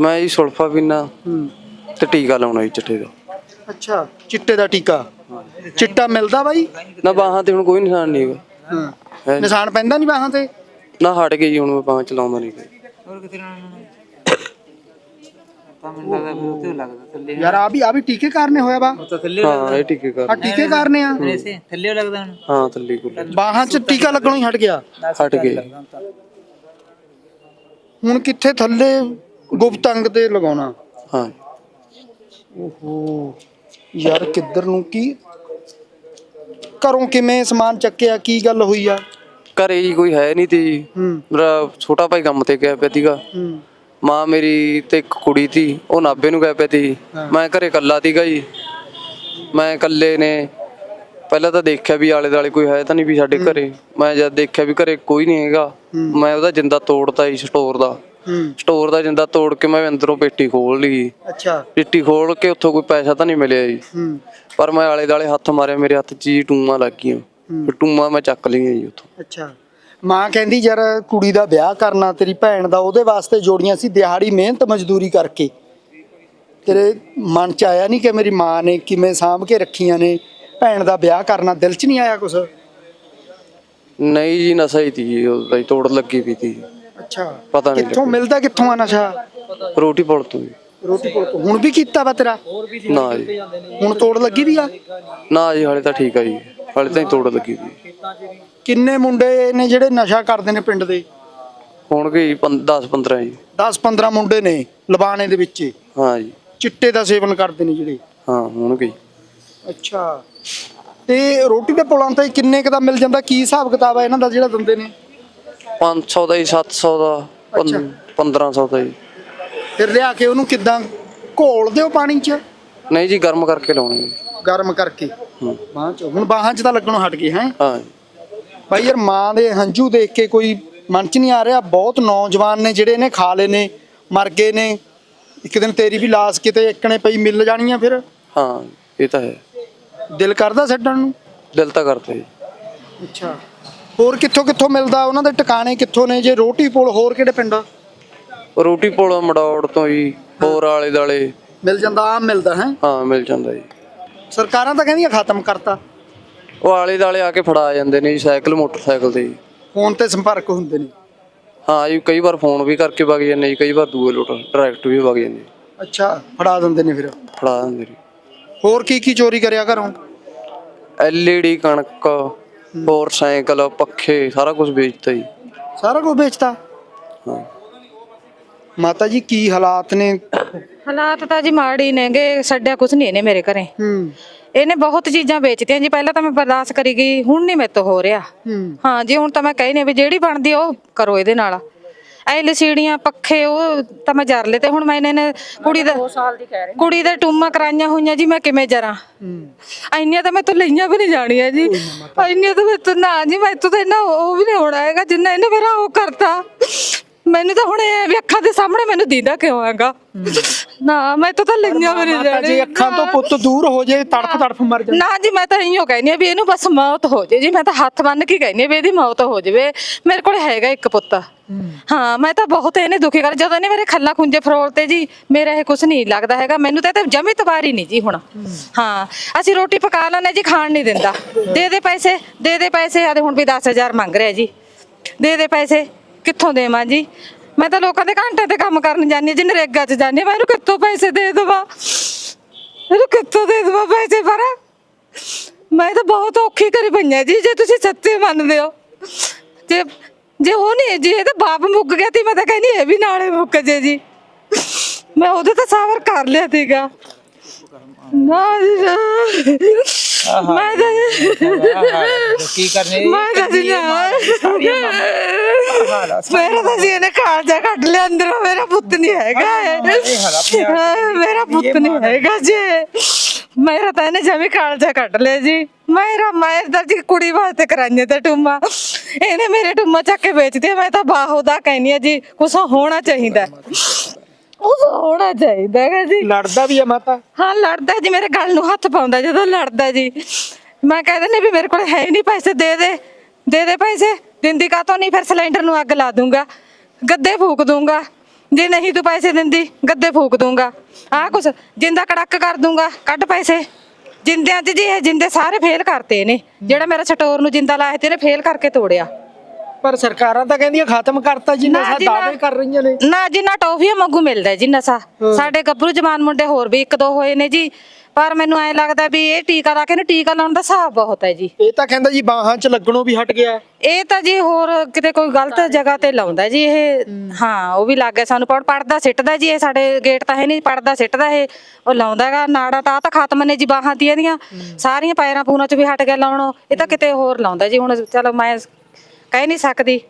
ਮੈਂ ਜੀ ਸੁਲਫਾ ਪੀਨਾ ਹੂੰ। ਤੇ ਟੀਕਾ ਲਾਉਣਾ ਜੀ ਚਿੱਟੇ ਦਾ। ਅੱਛਾ ਚਿੱਟੇ ਦਾ ਟੀਕਾ? ਚਿੱਟਾ ਮਿਲਦਾ ਬਾਈ? ਨਾ ਬਾਹਾਂ ਤੇ ਹੁਣ ਕੋਈ ਨਿਸ਼ਾਨ ਨਹੀਂ ਹੈਗਾ। ਹੈ। ਨਿਸ਼ਾਨ ਪੈਂਦਾ ਨਹੀਂ ਬਾਹਾਂ ਤੇ? ਨਾ ਹਟ ਗਈ ਜੀ ਹੁਣ ਮੈਂ ਬਾਹਾਂ ਚਲਾਉਂਦਾ ਨਹੀਂ। ਹੋਰ ਕਿਤੇ ਨਾ? ਤਾਂ ਮੈਨੂੰ ਲੱਗਦਾ ਵੀ ਉੱਤੇ ਲੱਗਦਾ ਥੱਲੇ। ਯਾਰ ਆ ਵੀ ਆ ਵੀ ਟੀਕੇ ਕਾਰਨੇ ਹੋਇਆ ਵਾ। ਥੱਲੇ ਹਾਂ ਇਹ ਟੀਕੇ ਕਰ ਆ ਟੀਕੇ ਕਾਰਨੇ ਆ। ਥੱਲੇ ਲੱਗਦਾ ਹੁਣ। ਹਾਂ ਥੱਲੇ ਕੋਲ ਬਾਹਾਂ 'ਚ ਟੀਕਾ ਲੱਗਣੋਂ ਹੀ ਹਟ ਗਿਆ। ਹਟ ਗਏ। ਹੁਣ ਕਿੱਥੇ ਥੱਲੇ ਗੁਪਤ ਅੰਗ ਤੇ ਲਗਾਉਣਾ? ਹਾਂ। ਓਹੋ ਯਾਰ ਕਿੱਧਰ ਨੂੰ ਕੀ ਘਰੋਂ ਕਿਵੇਂ ਸਮਾਨ ਚੱਕਿਆ ਕੀ ਗੱਲ ਹੋਈ ਆ? ਘਰੇ ਜੀ ਕੋਈ ਹੈ ਨਹੀਂ ਤੀ। ਮੇਰਾ ਛੋਟਾ ਭਾਈ ਕੰਮ ਤੇ ਗਿਆ ਪਿਆ ਸੀਗਾ। ਮਾਂ ਮੇਰੀ ਤੇ ਇੱਕ ਕੁੜੀ ਤੀ ਉਹ ਨਾਭੇ ਨੂੰ ਗਿਆ ਪਿਆ ਤੀ। ਮੈਂ ਘਰੇ ਇਕੱਲਾ ਸੀਗਾ ਜੀ। ਮੈਂ ਇਕੱਲੇ ਨੇ ਪਹਿਲਾਂ ਤਾਂ ਦੇਖਿਆ ਵੀ ਆਲੇ ਦਾਲੇ ਕੋਈ ਹੈ ਤਾਂ ਨਹੀਂ ਵੀ ਸਾਡੇ ਘਰੇ। ਮੈਂ ਜਦ ਦੇਖਿਆ ਵੀ ਘਰੇ ਕੋਈ ਨਹੀਂ ਹੈਗਾ। ਮੈਂ ਉਹਦਾ ਜਿੰਦਾ ਤੋੜਤਾ ਜੀ ਸਟੋਰ ਦਾ। ਸਟੋਰ ਦਾ ਜਿੰਦਾ ਤੋੜ ਕੇ ਮੈਂ ਅੰਦਰੋਂ ਪੇਟੀ ਖੋਲ ਲਈ ਅੱਛਾ। ਪੇਟੀ ਖੋਲ ਕੇ ਉੱਥੋਂ ਕੋਈ ਪੈਸਾ ਤਾਂ ਨਹੀਂ ਮਿਲਿਆ ਜੀ। ਪਰ ਮੈਂ ਆਲੇ ਦਾਲੇ ਹੱਥ ਮਾਰਿਆ ਮੇਰੇ ਹੱਥ 'ਚ ਜੀ ਟੂਮਾਂ ਲੱਗ ਗਈਆਂ। ਫਿਰ ਟੂਮਾਂ ਮੈਂ ਚੱਕ ਲਈਆਂ ਜੀ ਉੱਥੋਂ। ਅੱਛਾ। ਮਾਂ ਕਹਿੰਦੀ ਯਾਰ ਕੁੜੀ ਦਾ ਵਿਆਹ ਕਰਨਾ ਤੇਰੀ ਭੈਣ ਦਾ ਉਹਦੇ ਵਾਸਤੇ ਜੋੜੀਆਂ ਸੀ ਦਿਹਾੜੀ ਮਿਹਨਤ ਮਜ਼ਦੂਰੀ ਕਰਕੇ। ਤੇਰੇ ਮਨ ਚ ਆਇਆ ਨਹੀਂ ਕਿ ਮੇਰੀ ਮਾਂ ਨੇ ਕਿਵੇਂ ਸਾਂਭ ਕੇ ਰੱਖੀਆਂ ਨੇ? ਭੈਣ ਦਾ ਵਿਆਹ ਕਰਨਾ ਦਿਲ ਚ ਨਹੀਂ ਆਇਆ ਕੁਛ? ਨਹੀਂ ਜੀ ਨਸ਼ਾ ਹੀ ਤੀ ਜੀ ਉਹਦਾ ਹੀ ਤੋੜ ਲੱਗੀ ਵੀ ਤੀ। ਅੱਛਾ। ਪਤਾ ਨਹੀਂ ਕਿੱਥੋਂ ਮਿਲਦਾ ਕਿੱਥੋਂ ਆ ਨਸ਼ਾ? ਰੋਟੀ ਪੁਲ ਤੋਂ ਜੀ। ਰੋਟੀ ਕੋਲ ਤੋਂ ਹੁਣ ਵੀ ਕੀਤਾ ਵਾ ਤੇਰਾ? ਨਾ ਜੀ। ਹੁਣ ਤੋੜ ਲੱਗੀ ਵੀ ਆ? ਨਾ ਜੀ ਹਾਲੇ ਤਾਂ ਠੀਕ ਆ ਜੀ। ਹਾਲੇ ਤਾਂ ਹੀ ਤੋੜ ਲੱਗੀ ਵੀ। ਕਿੰਨੇ ਮੁੰਡੇ ਨੇ ਜਿਹੜੇ ਨਸ਼ਾ ਕਰਦੇ ਨੇ ਪਿੰਡ ਦੇ? ਹੋਣਗੇ ਜੀ 10 15 ਜੀ। 10 15 ਮੁੰਡੇ ਨੇ ਲਬਾਣੇ ਦੇ ਵਿੱਚ। ਹੀ। ਹਾਂ ਜੀ। ਚਿੱਟੇ ਦਾ ਸੇਵਨ ਕਰਦੇ ਨੇ ਜਿਹੜੇ। ਹਾਂ ਹੋਣਗੇ ਜੀ ਅੱਛਾ। ਤੇ ਰੋਟੀ ਦੇ ਪੁਲਾਂ ਤੇ ਕਿੰਨੇ ਕੁ ਦਾ ਮਿਲ ਜਾਂਦਾ? ਕੀ ਹਿਸਾਬ ਕਿਤਾਬ ਆ ਇਹਨਾਂ ਦਾ ਜਿਹੜਾ ਦਿੰਦੇ ਨੇ? 500 ਦਾ ਜੀ 700 ਦਾ ਪੰ- ਅੱਛਾ। 1500 ਦਾ ਜੀ। ਫਿਰ ਲਿਆ ਕੇ ਉਹਨੂੰ ਕਿਦਾਂ? ਘੋਲ ਦਿਓ ਪਾਣੀ 'ਚ। ਨਹੀਂ ਜੀ ਗਰਮ ਕਰਕੇ ਲਾਉਣੇ ਜੀ ਗਰਮ ਕਰਕੇ। ਹੂੰ। ਬਾਹਾਂ 'ਚ। ਹੁਣ ਬਾਹਾਂ 'ਚ ਤਾਂ ਲੱਗਣੋਂ ਹਟ ਗਏ ਹੈ? ਹਾਂ। ਜੀ ਭਾਈ ਯਾਰ ਮਾਂ ਦੇ ਹੰਝੂ ਦੇਖ ਕੇ ਕੋਈ ਮਨ 'ਚ ਨਹੀਂ ਆ ਰਿਹਾ। ਬਹੁਤ ਨੌਜਵਾਨ ਨੇ ਜਿਹੜੇ ਨੇ ਖਾ ਲਏ ਨੇ ਮਰ ਗਏ ਨੇ। ਇੱਕ ਦਿਨ ਤੇਰੀ ਵੀ ਲਾਸ਼ ਕਿਤੇ ਇੱਕਣੇ ਪਈ ਮਿਲ ਜਾਣੀ ਆ ਫਿਰ। ਹਾਂ ਇਹ ਤਾਂ ਹੈ। ਦਿਲ ਕਰਦਾ ਛੱਡਣ ਨੂੰ? ਦਿਲ ਤਾਂ ਕਰਦਾ ਜੀ। ਅੱਛਾ। ਹੋਰ ਕਿੱਥੋਂ ਕਿੱਥੋਂ ਮਿਲਦਾ? ਉਹਨਾਂ ਦੇ ਟਿਕਾਣੇ ਕਿੱਥੋਂ ਨੇ? ਜੇ ਰੋਟੀ ਪੁਲ ਹੋਰ ਕਿਹੜੇ ਪਿੰਡ? ਰੋਟੀ ਪੁਲ ਮੜੌੜ ਤੋਂ ਜੀ ਹੋਰ ਆਲੇ ਦਾਲੇ ਮਿਲ ਜਾਂਦਾ ਆਮ ਮਿਲਦਾ ਹੈ? ਹਾਂ ਮਿਲ ਜਾਂਦਾ ਜੀ। ਸਰਕਾਰਾਂ ਤਾਂ ਕਹਿੰਦੀਆਂ ਖਤਮ ਕਰਤਾ। ਉਹ ਆਲੇ ਦਾਲੇ ਆ ਕੇ ਫੜਾ ਜਾਂਦੇ ਨੇ ਜੀ ਸਾਈਕਲ ਮੋਟਰਸਾਈਕਲ ਤੇ ਜੀ। ਫੋਨ ਤੇ ਸੰਪਰਕ ਹੁੰਦੇ ਨੇ। ਹਾਂ ਜੀ ਕਈ ਵਾਰ ਫੋਨ ਵੀ ਕਰਕੇ ਵਗ ਜਾਂਦੇ ਜੀ ਕਈ ਵਾਰ ਦੂਏ ਲੋਟ ਡਾਇਰੈਕਟ ਵੀ ਵਗ ਜਾਂਦੇ ਅੱਛਾ ਫੜਾ ਦਿੰਦੇ ਨੇ ਫਿਰ। ਫੜਾ ਦਿੰਦੇ ਜੀ ਹੋਰ ਕੀ ਕੀ ਚੋਰੀ ਕਰਿਆ ਘਰੋਂ? ਐਲਈਡੀ ਕਣਕ ਹੋਰ ਸਾਈਕਲ ਪੱਖੇ ਸਾਰਾ ਕੁਝ ਵੇਚਤਾ ਜੀ। ਸਾਰਾ ਕੁਝ ਵੇਚਤਾ? ਹਾਂ। ਮਾਤਾ ਜੀ ਕੀ ਹਾਲਾਤ ਨੇ? ਹਾਲਾਤ ਤਾਂ ਜੀ ਮਾੜੀ ਨੇਗੇ ਛੱਡਿਆ ਕੁਛ ਨਹੀਂ ਇਹਨੇ ਮੇਰੇ ਘਰੇ। ਹੂੰ। ਇਹਨੇ ਬਹੁਤ ਚੀਜ਼ਾਂ ਵੇਚਤੀਆਂ ਜੀ ਪਹਿਲਾਂ ਤਾਂ ਮੈਂ ਬਰਦਾਸ਼ਤ ਕਰੀ ਗਈ ਹੁਣ ਨਹੀਂ ਮੇਰੇ ਤੋਂ ਹੋ ਰਿਹਾ। ਹੂੰ। ਹਾਂ ਜੀ ਹੁਣ ਤਾਂ ਮੈਂ ਕਹਿ ਨਹੀਂ ਵੀ ਜਿਹੜੀ ਬਣਦੀ ਉਹ ਕਰੋ ਇਹਦੇ ਨਾਲ। ਐ ਲਸੀੜੀਆਂ ਪੱਖੇ ਉਹ ਤਾਂ ਮੈਂ ਜਰ ਲਏ ਤੇ ਹੁਣ ਮੈਂ ਇਹਨੇ ਨੇ ਕੁੜੀ ਦਾ ਕੁੜੀ ਦੇ ਟੂਮਾਂ ਕਰਾਈਆਂ ਹੋਈਆਂ ਜੀ ਮੈਂ ਕਿਵੇਂ ਜਰਾਂ? ਇੰਨੀਆਂ ਤਾਂ ਮੈਂ ਤੋਂ ਲਈਆਂ ਵੀ ਨਹੀਂ ਜਾਣੀਆਂ ਜੀ। ਇੰਨੀਆਂ ਤਾਂ ਮੈਂ ਤੋਂ ਨਾ ਜੀ ਮੈਂ ਤੋਂ ਤਾਂ ਇੰਨਾ ਉਹ ਵੀ ਨਹੀਂ ਹੋਣਾ ਹੈਗਾ ਜਿੰਨਾ ਇਹਨੇ ਮੇਰਾ ਉਹ ਕਰਤਾ। ਮੈਨੂੰ ਤਾਂ ਹੁਣ ਇਹ ਵੀ ਅੱਖਾਂ ਦੇ ਸਾਹਮਣੇ ਮੈਨੂੰ ਦੀਦਾ ਕਿਉਂ ਹੈਗਾ? ਨਾ ਮੈਂ ਤੋਂ ਤਾਂ ਵੀ ਨਹੀਂ ਮਾਤਾ ਜੀ ਅੱਖਾਂ ਤੋਂ ਪੁੱਤ ਦੂਰ ਹੋ ਜੇ ਤੜਫ ਤੜਫ ਮਰ ਜਾ। ਨਾ ਜੀ ਮੈਂ ਤਾਂ ਇਹੀ ਕਹਿੰਦੀ ਆ ਵੀ ਇਹਨੂੰ ਬਸ ਮੌਤ ਹੋ ਜੇ ਜੀ ਮੈਂ ਤਾਂ ਹੱਥ ਬੰਨ ਕੇ ਕਹਿੰਦੀ ਆ ਵੀ ਇਹਦੀ ਮੌਤ ਹੋ ਜਾਵੇ। ਮੇਰੇ ਕੋਲ ਹੈਗਾ ਇੱਕ ਪੁੱਤ। ਹਾਂ। ਮੈਂ ਤਾਂ ਬਹੁਤ ਇਹਨੇ ਦੁਖੀ ਕਰ ਜਦੋਂ ਇਹਨੇ ਮੇਰੇ ਖੱਲਾ ਖੁੰਝੇ ਫਰੋਲਤੇ ਜੀ ਮੇਰਾ ਇਹ ਕੁਝ ਨਹੀਂ ਲੱਗਦਾ ਹੈਗਾ। ਮੈਨੂੰ ਤਾਂ ਇਹ ਤੇ ਜਮੀ ਤਵਾਰੀ ਨਹੀਂ ਜੀ ਹੁਣ। ਹਾਂ। ਅਸੀਂ ਰੋਟੀ ਪਕਾ ਲੈਣੇ ਜੀ ਖਾਣ ਨਹੀਂ ਦਿੰਦਾ। ਦੇ ਦੇ ਪੈਸੇ ਦੇ ਦੇ ਪੈਸੇ ਆਦੇ ਹੁਣ ਵੀ 10000 ਮੰਗ ਰਿਹਾ ਜੀ। ਦੇ ਦੇ ਪੈਸੇ। ਕਿੱਥੋਂ ਦੇਵਾਂ ਜੀ? ਮੈਂ ਤਾਂ ਲੋਕਾਂ ਦੇ ਘੰਟੇ ਤੇ ਕੰਮ ਕਰਨ ਜਾਂਦੀ ਹਾਂ ਜੀ ਨਰੇਗਾ 'ਚ ਜਾਂਦੀ ਹਾਂ ਮੈਂ ਇਹਨੂੰ ਕਿੱਥੋਂ ਪੈਸੇ ਦੇ ਦੇਵਾਂ? ਇਹਨੂੰ ਕਿੱਥੋਂ ਦੇ ਦੇਵਾਂ ਪੈਸੇ ਪਰ? ਮੈਂ ਤਾਂ ਬਹੁਤ ਔਖੀ ਕਰੀ ਪਈਆਂ ਜੀ ਜੇ ਤੁਸੀਂ ਸੱਚੇ ਮੰਨਦੇ ਹੋ। ਜੇ ਜੇ ਉਹ ਨਹੀਂ ਜੀ ਇਹ ਤਾਂ ਬਾਪ ਮੁੱਕ ਗਿਆ ਸੀ ਮੈਂ ਤਾਂ ਕਹਿੰਦੀ ਇਹ ਵੀ ਨਾਲੇ ਮੁੱਕ ਜੇ ਜੀ। ਮੈਂ ਉਹਦੇ ਤਾਂ ਸਾਵਰ ਕਰ ਲਿਆ ਸੀਗਾ। ਨਾ ਜੀ ਨਾ। ਮੈਂ ਤਾਂ ਕੀ ਕਰਨੇ? ਮੈਂ ਤਾਂ ਜੀ ਨਾ। ਮੇਰਾ ਤਾਂ ਜੀ ਇਹਨੇ ਕਾਲਜਾ ਕੱਢ ਲਿਆ ਅੰਦਰੋਂ ਮੇਰਾ ਪੁੱਤ ਨਹੀਂ ਹੈਗਾ ਮੇਰਾ ਪੁੱਤ ਨਹੀਂ ਹੈਗਾ ਜੀ। ਮੇਰਾ ਤਾਂ ਇਹਨੇ ਜਮੀ ਕਾਲਜਾ ਕੱਢ ਲਿਆ ਜੀ। ਮੇਰਾ ਮੈਂ ਤਾਂ ਜੀ ਕੁੜੀ ਵਾਸਤੇ ਕਰਾਈਆਂ ਤੇ ਟੂਮਾ। ਇਹਨੇ ਮੇਰੇ ਟੂਮਾ ਚੱਕ ਕੇ ਵੇਚਦੇ ਮੈਂ ਤਾਂ ਬਾਹੋ ਦਾ ਕਹਿੰਦੀ ਆ ਜੀ ਕੁਛ ਹੋਣਾ ਚਾਹੀਦਾ। ਕੁਛ ਹੋਣਾ ਚਾਹੀਦਾ ਹੈਗਾ ਜੀ। ਲੜਦਾ ਵੀ ਹੈ ਮਾਤਾ। ਹਾਂ ਲੜਦਾ ਜੀ ਮੇਰੇ ਗਲ ਨੂੰ ਹੱਥ ਪਾਉਂਦਾ ਜਦੋਂ ਲੜਦਾ ਜੀ। ਮੈਂ ਕਹਿ ਦਿੰਦੀ ਵੀ ਮੇਰੇ ਕੋਲ ਹੈ ਹੀ ਨਹੀਂ ਪੈਸੇ ਦੇ ਦੇ। ਦੇ ਦੇ ਪੈਸੇ। ਦਿੰਦੀ ਕਾਤੋਂ ਨਹੀਂ? ਫਿਰ ਸਿਲੰਡਰ ਨੂੰ ਅੱਗ ਲਾ ਦੂੰਗਾ ਗੱਦੇ ਫੂਕ ਦੂੰਗਾ। ਜੇ ਨਹੀਂ ਤੂੰ ਪੈਸੇ ਦਿੰਦੀ ਗੱਦੇ ਫੂਕ ਦੂੰਗਾ। ਆਹ ਕੁਛ ਜਿੰਦਾ ਕੜਕ ਕਰ ਦੂੰਗਾ ਕੱਢ ਪੈਸੇ। ਜਿੰਦਿਆਂ 'ਚ ਜੀ ਇਹ ਜਿੰਦੇ ਸਾਰੇ ਫੇਲ ਕਰਤੇ ਨੇ। ਜਿਹੜਾ ਮੇਰਾ ਸਟੋਰ ਨੂੰ ਜਿੰਦਾ ਲਾਇਆ ਤੇ ਇਹਨੇ ਫੇਲ ਕਰਕੇ ਤੋੜਿਆ। ਪਰ ਸਰਕਾਰਾਂ ਤਾਂ ਕਹਿੰਦੀਆਂ ਖਤਮ ਕਰਤਾ ਜੀ ਨਸ਼ਾ। ਦਾਅਵੇ ਕਰ ਰਹੀਆਂ ਨੇ। ਨਾ ਜੀ ਨਾ ਟੌਫੀਆਂ ਮੰਗੂ ਮਿਲਦਾ ਜੀ ਨਸ਼ਾ। ਸਾਡੇ ਗੱਭਰੂ ਜਵਾਨ ਮੁੰਡੇ ਹੋਰ ਵੀ ਇੱਕ ਦੋ ਹੋਏ ਨੇ ਜੀ। ਪਰ ਮੈਨੂੰ ਐ ਲੱਗਦਾ ਵੀ ਇਹ ਟੀਕਾ ਲਾ ਕੇ ਨਾ ਟੀਕਾ ਲਾਉਣ ਦਾ ਹਿਸਾਬ ਬਹੁਤ ਹੈ ਜੀ। ਇਹ ਤਾਂ ਕਹਿੰਦਾ ਜੀ ਬਾਹਾਂ 'ਚ ਲੱਗਣੋਂ ਵੀ ਹਟ ਗਿਆ। ਇਹ ਤਾਂ ਜੀ ਹੋਰ ਕਿਤੇ ਕੋਈ ਗਲਤ ਜਗ੍ਹਾ ਤੇ ਲਾਉਂਦਾ ਜੀ ਇਹ। ਹਾਂ। ਉਹ ਵੀ ਲੱਗ ਗਿਆ ਸਾਨੂੰ ਪੜ ਪੜਦਾ ਸਿੱਟਦਾ ਜੀ ਇਹ ਸਾਡੇ ਗੇਟ ਤਾਂ ਹੈ ਨਹੀਂ ਪੜਦਾ ਸਿੱਟਦਾ ਇਹ। ਉਹ ਲਾਉਂਦਾਗਾ ਨਾੜਾ ਤਾਂ ਆਹ ਤਾਂ ਖਤਮ ਨੇ ਜੀ ਬਾਹਾਂ ਦੀਆਂ। ਇਹਦੀਆਂ ਸਾਰੀਆਂ ਪੈਰਾਂ ਪੂਰਾਂ ਚ ਵੀ ਹਟ ਗਿਆ ਲਾਉਣੋਂ ਇਹ ਤਾਂ ਕਿਤੇ ਹੋਰ ਲਾਉਂਦਾ ਜੀ ਹੁਣ ਚਲੋ ਮੈਂ ਕਹਿ ਨਹੀਂ ਸਕਦੀ।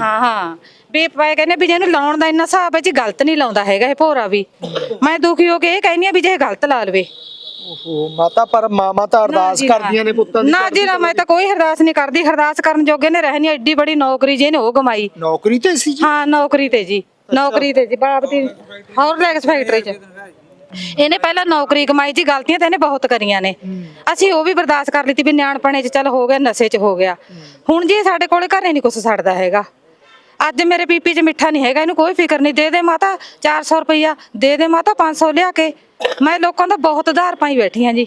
ਹਾਂ ਹਾਂ। ਵੀ ਪਾਏ ਕਹਿੰਦੇ ਵੀ ਜਿਹਨੂੰ ਲਾਉਣ ਦਾ ਇੰਨਾ ਹਿਸਾਬ ਹੈ ਜੀ ਗਲਤ ਨਹੀਂ ਲਾਉਂਦਾ ਹੈਗਾ ਇਹ ਭੋਰਾ ਵੀ। ਮੈਂ ਦੁਖੀ ਹੋ ਕੇ ਇਹ ਕਹਿੰਦੀ ਆ ਵੀ ਜੇ ਇਹ ਗਲਤ ਲਾ ਲਵੇ। ਓਹੋ ਮਾਤਾ ਪਰ ਮਾਮਾ ਤਾਂ ਅਰਦਾਸ ਜੀ ਨਾ। ਕਰਦੀਆਂ ਨੇ ਪੁੱਤਾਂ ਦੀ ਨਾ ਜੀ ਨਾ ਮੈਂ ਤਾਂ ਕੋਈ ਅਰਦਾਸ ਨਹੀਂ ਕਰਦੀ। ਅਰਦਾਸ ਕਰਨ ਜੋਗੇ ਨੇ ਰਹਿਣੀ ਐਡੀ ਬੜੀ ਨੌਕਰੀ ਜਿਹਨੇ ਉਹ ਕਮਾਈ। ਨੌਕਰੀ ਤੇ ਸੀ ਜੀ? ਹਾਂ ਨੌਕਰੀ ਤੇ ਜੀ। ਨੌਕਰੀ ਤੇ ਜੀ ਬਾਪ ਦੀ ਹੌਰਲੈਕਸ ਫੈਕਟਰੀ 'ਚ। ਇਹਨੇ ਪਹਿਲਾਂ ਨੌਕਰੀ ਕਮਾਈ ਜੀ ਗਲਤੀਆਂ ਤਾਂ ਇਹਨੇ ਬਹੁਤ ਕਰੀਆਂ ਨੇ। ਅਸੀਂ ਉਹ ਵੀ ਬਰਦਾਸ਼ਤ ਕਰ ਲਈ ਤੀ ਵੀ ਨਿਆਣਪਣੇ 'ਚ ਚੱਲ ਹੋ ਗਿਆ ਨਸ਼ੇ 'ਚ ਹੋ ਗਿਆ। ਹੁਣ ਜੀ ਸਾਡੇ ਕੋਲੇ ਘਰੇ ਨਹੀਂ ਕੁਛ ਛੱਡਦਾ ਹੈਗਾ। ਅੱਜ ਮੇਰੇ ਪੀਪੀ 'ਚ ਮਿੱਠਾ ਨਹੀਂ ਹੈਗਾ ਇਹਨੂੰ ਕੋਈ ਫਿਕਰ ਨਹੀਂ। ਦੇ ਦੇ ਮਾਤਾ 400 ਰੁਪਈਆ। ਦੇ ਦੇ ਮਾਤਾ 500 ਲਿਆ ਕੇ। ਮੈਂ ਲੋਕਾਂ ਦਾ ਬਹੁਤ ਉਧਾਰ ਪਾਈ ਬੈਠੀ ਆ ਜੀ।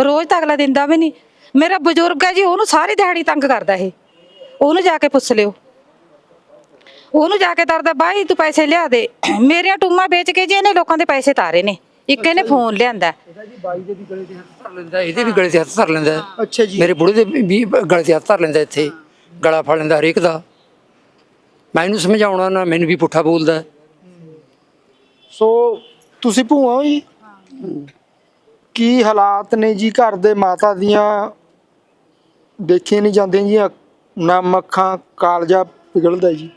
ਰੋਜ਼ ਤਾਂ ਅਗਲਾ ਦਿੰਦਾ ਵੀ ਨਹੀਂ। ਮੇਰਾ ਬਜ਼ੁਰਗ ਹੈ ਜੀ ਉਹਨੂੰ ਸਾਰੀ ਦਿਹਾੜੀ ਤੰਗ ਕਰਦਾ ਇਹ। ਉਹਨੂੰ ਜਾ ਕੇ ਪੁੱਛ ਲਿਓ। ਉਹਨੂੰ ਜਾ ਕੇ ਤਰਦਾ ਬਾਈ ਤੂੰ ਪੈਸੇ ਲਿਆ ਦੇ। ਮੇਰੀਆਂ ਟੂਮਾਂ ਵੇਚ ਕੇ ਜੀ ਇਹਨੇ ਲੋਕਾਂ ਦੇ ਪੈਸੇ ਤਾਰੇ ਨੇ। ਇੱਕ ਇਹਨੇ ਫੋਨ ਲਿਆਂਦਾ। ਇਹਦੇ ਵੀ ਗਲੇ ਤੇ ਹੱਥ ਧਰ ਲੈਂਦਾ ਅੱਛਾ ਜੀ। ਮੇਰੇ ਬੁੜੇ ਦੇ ਵੀ ਗਲੇ ਤੇ ਹੱਥ ਧਰ ਲੈਂਦਾ ਇੱਥੇ। ਗਲਾ ਫੜ ਲੈਂਦਾ ਹਰੇਕ ਦਾ। ਮੈਂ ਇਹਨੂੰ ਸਮਝਾਉਣਾ ਨਾ ਮੈਨੂੰ ਵੀ ਪੁੱਠਾ ਬੋਲਦਾ ਸੋ ਤੁਸੀਂ ਭੂਆ ਹੋ ਜੀ? ਕੀ ਹਾਲਾਤ ਨੇ ਜੀ ਘਰ ਦੇ ਮਾਤਾ ਦੀਆਂ? ਦੇਖੇ ਨਹੀਂ ਜਾਂਦੇ ਜੀ ਨਮ ਅੱਖਾਂ ਕਾਲਜਾ ਪਿਘਲਦਾ ਜੀ।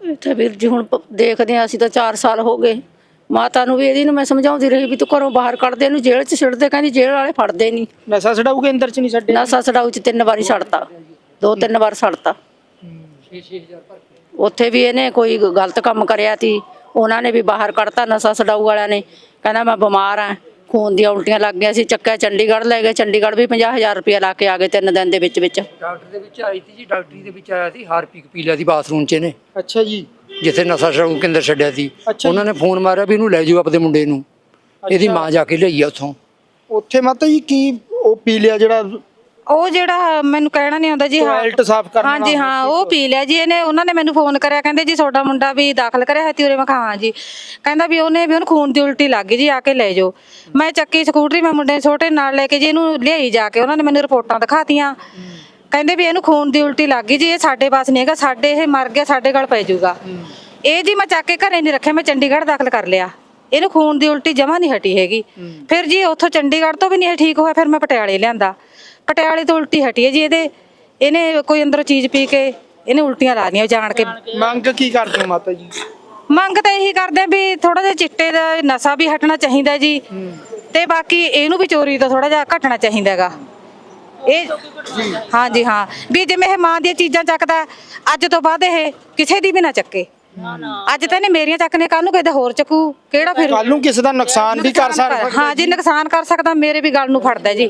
ਇੱਥੇ ਵੀਰ ਜੀ ਹੁਣ ਪ- ਦੇਖਦੇ ਆ ਅਸੀਂ ਤਾਂ 4 ਸਾਲ ਹੋ ਗਏ। ਮਾਤਾ ਨੂੰ ਵੀ ਇਹਦੀ ਨੂੰ ਮੈਂ ਸਮਝਾਉਂਦੀ ਰਹੀ ਵੀ ਤੂੰ ਘਰੋਂ ਬਾਹਰ ਕੱਢ ਦੇ ਇਹਨੂੰ ਜੇਲ੍ਹ 'ਚ ਛੱਡਦੇ ਕਹਿੰਦੀ ਜੇਲ੍ਹ ਵਾਲੇ ਫੜਦੇ ਨਹੀਂ। ਨਸ਼ਾ ਛਡਾਊ ਕੇਂਦਰ ਚ ਨਹੀਂ ਛੱਡੇ? ਨਸ਼ਾ ਛਡਾਊ 'ਚ ਤਿੰਨ ਵਾਰੀ ਛੱਡਤਾ। ਦੋ ਤਿੰਨ ਵਾਰ ਛੱਡਤਾ। ਉੱਥੇ ਵੀ ਇਹਨੇ ਕੋਈ ਗਲਤ ਕੰਮ ਕਰਿਆ ਤੀ ਉਹਨਾਂ ਨੇ ਵੀ ਬਾਹਰ ਕੱਢਤਾ ਨਸ਼ਾ ਛਡਾਊ ਵਾਲਿਆਂ ਨੇ। ਕਹਿੰਦਾ ਮੈਂ ਬਿਮਾਰ ਆ। ਖੂਨ ਦੀਆਂ ਉਲਟੀਆਂ ਲੱਗ ਗਈਆਂ ਸੀ। ਚੱਕਿਆ ਚੰਡੀਗੜ੍ਹ ਲੈ ਗਏ। ਚੰਡੀਗੜ੍ਹ ਵੀ 50000 ਰੁਪਏ ਲਾ ਕੇ ਆ ਗਏ ਤਿੰਨ ਦਿਨ ਦੇ ਵਿੱਚ ਵਿੱਚ। ਡਾਕਟਰ ਦੇ ਵਿੱਚ ਆਈ ਸੀ ਜੀ। ਡਾਕਟਰੀ ਦੇ ਵਿੱਚ ਆਇਆ ਸੀ। ਹਾਰਪਿਕ ਪੀ ਲਿਆ ਸੀ ਬਾਥਰੂਮ 'ਚ ਇਹਨੇ। ਅੱਛਾ ਜੀ। ਜਿੱਥੇ ਨਸ਼ਾ ਛਡਾਊ ਕੇਂਦਰ ਛੱਡਿਆ ਸੀ। ਉਹਨਾਂ ਨੇ ਫੋਨ ਮਾਰਿਆ ਵੀ ਇਹਨੂੰ ਲੈ ਜਾਓ ਆਪਦੇ ਮੁੰਡੇ ਨੂੰ। ਇਹਦੀ ਮਾਂ ਜਾ ਕੇ ਲਈ ਆ ਉੱਥੋਂ। ਉੱਥੇ ਮਾਤਾ ਜੀ ਕੀ ਉਹ ਪੀ ਲਿਆ ਜਿਹੜਾ ਉਹ ਜਿਹੜਾ ਮੈਨੂੰ ਕਹਿਣਾ ਨਹੀਂ ਆਉਂਦਾ ਜੀ ਹਾਂ। ਟੋਇਲਟ ਸਾਫ਼ ਕਰਨ ਹਾਂਜੀ ਹਾਂ ਉਹ ਪੀ ਲਿਆ ਜੀ ਇਹਨੇ ਉਹਨਾਂ ਨੇ ਮੈਨੂੰ ਫੋਨ ਕਰਿਆ ਕਹਿੰਦੇ ਜੀ ਤੁਹਾਡਾ ਮੁੰਡਾ ਵੀ ਦਾਖਲ ਕਰਿਆ ਹੈ ਤੀ ਉਰੇ ਮੈਂ ਕਿਹਾ ਹਾਂ ਜੀ। ਕਹਿੰਦਾ ਵੀ ਉਹਨੇ ਵੀ ਉਹਨੂੰ ਖੂਨ ਦੀ ਉਲਟੀ ਲੱਗ ਗਈ ਜੀ ਆ ਕੇ ਲੈ ਜਾਓ। ਮੈਂ ਚੱਕੀ ਸਕੂਟਰੀ ਮੈਂ ਮੁੰਡੇ ਛੋਟੇ ਨਾਲ ਲੈ ਕੇ ਜੀ ਇਹਨੂੰ ਲਿਆਈ ਜਾ ਕੇ ਉਹਨਾਂ ਨੇ ਮੈਨੂੰ ਰਿਪੋਰਟਾਂ ਦਿਖਾਤੀਆਂ। ਕਹਿੰਦੇ ਵੀ ਇਹਨੂੰ ਖੂਨ ਦੀ ਉਲਟੀ ਲੱਗ ਗਈ ਜੀ ਇਹ ਸਾਡੇ ਪਾਸ ਨਹੀਂ ਹੈਗਾ ਸਾਡੇ ਇਹ ਮਰ ਗਿਆ ਸਾਡੇ ਗਲ ਪੈ ਜਾਊਗਾ। ਇਹ ਜੀ ਮੈਂ ਚੱਕ ਕੇ ਘਰੇ ਨਹੀਂ ਰੱਖਿਆ ਮੈਂ ਚੰਡੀਗੜ੍ਹ ਦਾਖਲ ਕਰ ਲਿਆ। ਇਹਨੂੰ ਖੂਨ ਦੀ ਉਲਟੀ ਜਮਾ ਨਹੀਂ ਹਟੀ ਹੈਗੀ। ਫਿਰ ਜੀ ਉੱਥੋਂ ਚੰਡੀਗੜ੍ਹ ਤੋਂ ਵੀ ਨਹੀਂ ਇਹ ਠੀਕ ਹੋਇਆ ਫਿਰ ਮੈਂ ਪਟਿਆਲੇ ਲਿਆਂਦਾ। ਪਟਿਆਲੇ ਤੋਂ ਉਲਟੀ ਹਟੀ ਹੈ ਜੀ ਇਹਦੇ। ਇਹਨੇ ਕੋਈ ਅੰਦਰੋਂ ਚੀਜ਼ ਪੀ ਕੇ ਇਹਨੇ ਉਲਟੀਆਂ ਲਾ ਦੀਆਂ ਜਾਣ ਕੇ। ਮੰਗ ਕੀ ਕਰਦੇ ਹੋ ਮਾਤਾ ਜੀ? ਮੰਗ ਤਾਂ ਇਹੀ ਕਰਦੇ ਵੀ ਥੋੜਾ ਜਿਹਾ ਚਿੱਟੇ ਦਾ ਨਸ਼ਾ ਵੀ ਹਟਣਾ ਚਾਹੀਦਾ ਜੀ। ਤੇ ਬਾਕੀ ਇਹਨੂੰ ਵੀ ਚੋਰੀ ਤੋਂ ਥੋੜਾ ਜਿਹਾ ਘਟਣਾ ਚਾਹੀਦਾ ਹੈਗਾ। ਇਹ ਹਾਂਜੀ ਹਾਂ। ਵੀ ਜਿਵੇਂ ਇਹ ਮਾਂ ਦੀਆਂ ਚੀਜ਼ਾਂ ਚੱਕਦਾ ਅੱਜ ਤੋਂ ਬਾਅਦ ਇਹ ਕਿਸੇ ਦੀ ਵੀ ਨਾ ਚੱਕੇ। ਅੱਜ ਤਾਂ ਇਹਨੇ ਮੇਰੀਆਂ ਚੱਕਨੇ ਕੱਲ ਨੂੰ ਕਿਤੇ ਹੋਰ ਚੱਕੂ। ਕਿਹੜਾ ਫਿਰ? ਕੱਲ ਨੂੰ ਕਿਸੇ ਦਾ ਨੁਕਸਾਨ ਵੀ ਕਰ ਸਕਦਾ। ਹਾਂ ਜੀ ਨੁਕਸਾਨ ਕਰ ਸਕਦਾ ਮੇਰੇ ਵੀ ਗੱਲ ਨੂੰ ਫੜਦਾ ਜੀ।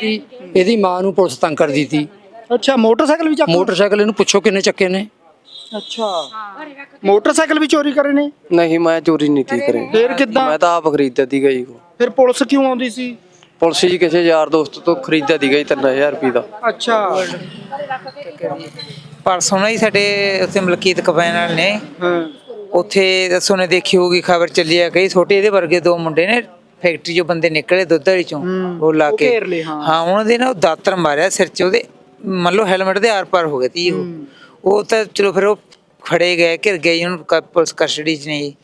ਦੀ ਇਹਦੀ ਮਾਂ ਨੂੰ ਪੁਲਿਸ ਤੰਗ ਕਰਦੀ ਸੀ ਅੱਛਾ ਮੋਟਰਸਾਈਕਲ ਵੀ ਚੱਕ ਮੋਟਰਸਾਈਕਲ ਇਹਨੂੰ ਪੁੱਛੋ ਕਿੰਨੇ ਚੱਕੇ ਨੇ। ਅੱਛਾ। ਮੋਟਰਸਾਈਕਲ ਵੀ ਚੋਰੀ ਕਰੇ ਨੇ? ਨਹੀਂ ਮੈਂ ਚੋਰੀ ਨਹੀਂ ਤੀ ਕਰੇ। ਫੇਰ ਕਿੱਦਾਂ? ਮੈਂ ਤਾਂ ਆਪ ਖਰੀਦਿਆ ਸੀਗਾ ਜੀ। ਫਿਰ ਪੁਲਿਸ ਕਿਉਂ ਆਉਂਦੀ ਸੀ? ਪੁਲਿਸ ਜੀ ਕਿਸੇ ਯਾਰ ਦੋਸਤ ਤੋਂ ਖਰੀਦਿਆ ਸੀਗਾ ਜੀ 3000 ਰੁਪਏ ਦਾ। ਅੱਛਾ। ਪਰਸੋਂ ਨਾ ਹੀ ਸਾਡੇ ਉੱਥੇ ਮਲਕੀਤ ਵਾਲੇ ਨੇ। ਉੱਥੇ ਦੱਸੋ ਨੇ ਦੇਖੀ ਹੋਊਗੀ ਖਬਰ ਚੱਲੀ ਆ ਕਈ ਛੋਟੇ ਇਹਦੇ ਵਰਗੇ ਦੋ ਮੁੰਡੇ ਨੇ ਫੈਕਟਰੀ ਚੋਂ ਬੰਦੇ ਨਿਕਲੇ ਦੁੱਧ ਵਾਲੀ ਚੋਂ ਉਹ ਲਾ ਕੇ। ਹਾਂ। ਉਹਨਾਂ ਦੇ ਨਾ ਉਹ ਦਾਤਰ ਮਾਰਿਆ ਸਿਰ 'ਚ ਉਹਦੇ ਮੰਨ ਲਓ ਹੈਲਮਟ ਦੇ ਆਰ ਪਾਰ ਹੋ ਗਏ ਤੀ ਉਹ। ਉਹ ਤਾਂ ਚਲੋ ਫਿਰ ਉਹ ਖੜੇ ਗਏ ਘਿਰ ਗਏ ਜੀ, ਉਹਨੂੰ ਪੁਲਿਸ ਕਸਟਡੀ 'ਚ ਨੇ ਜੀ।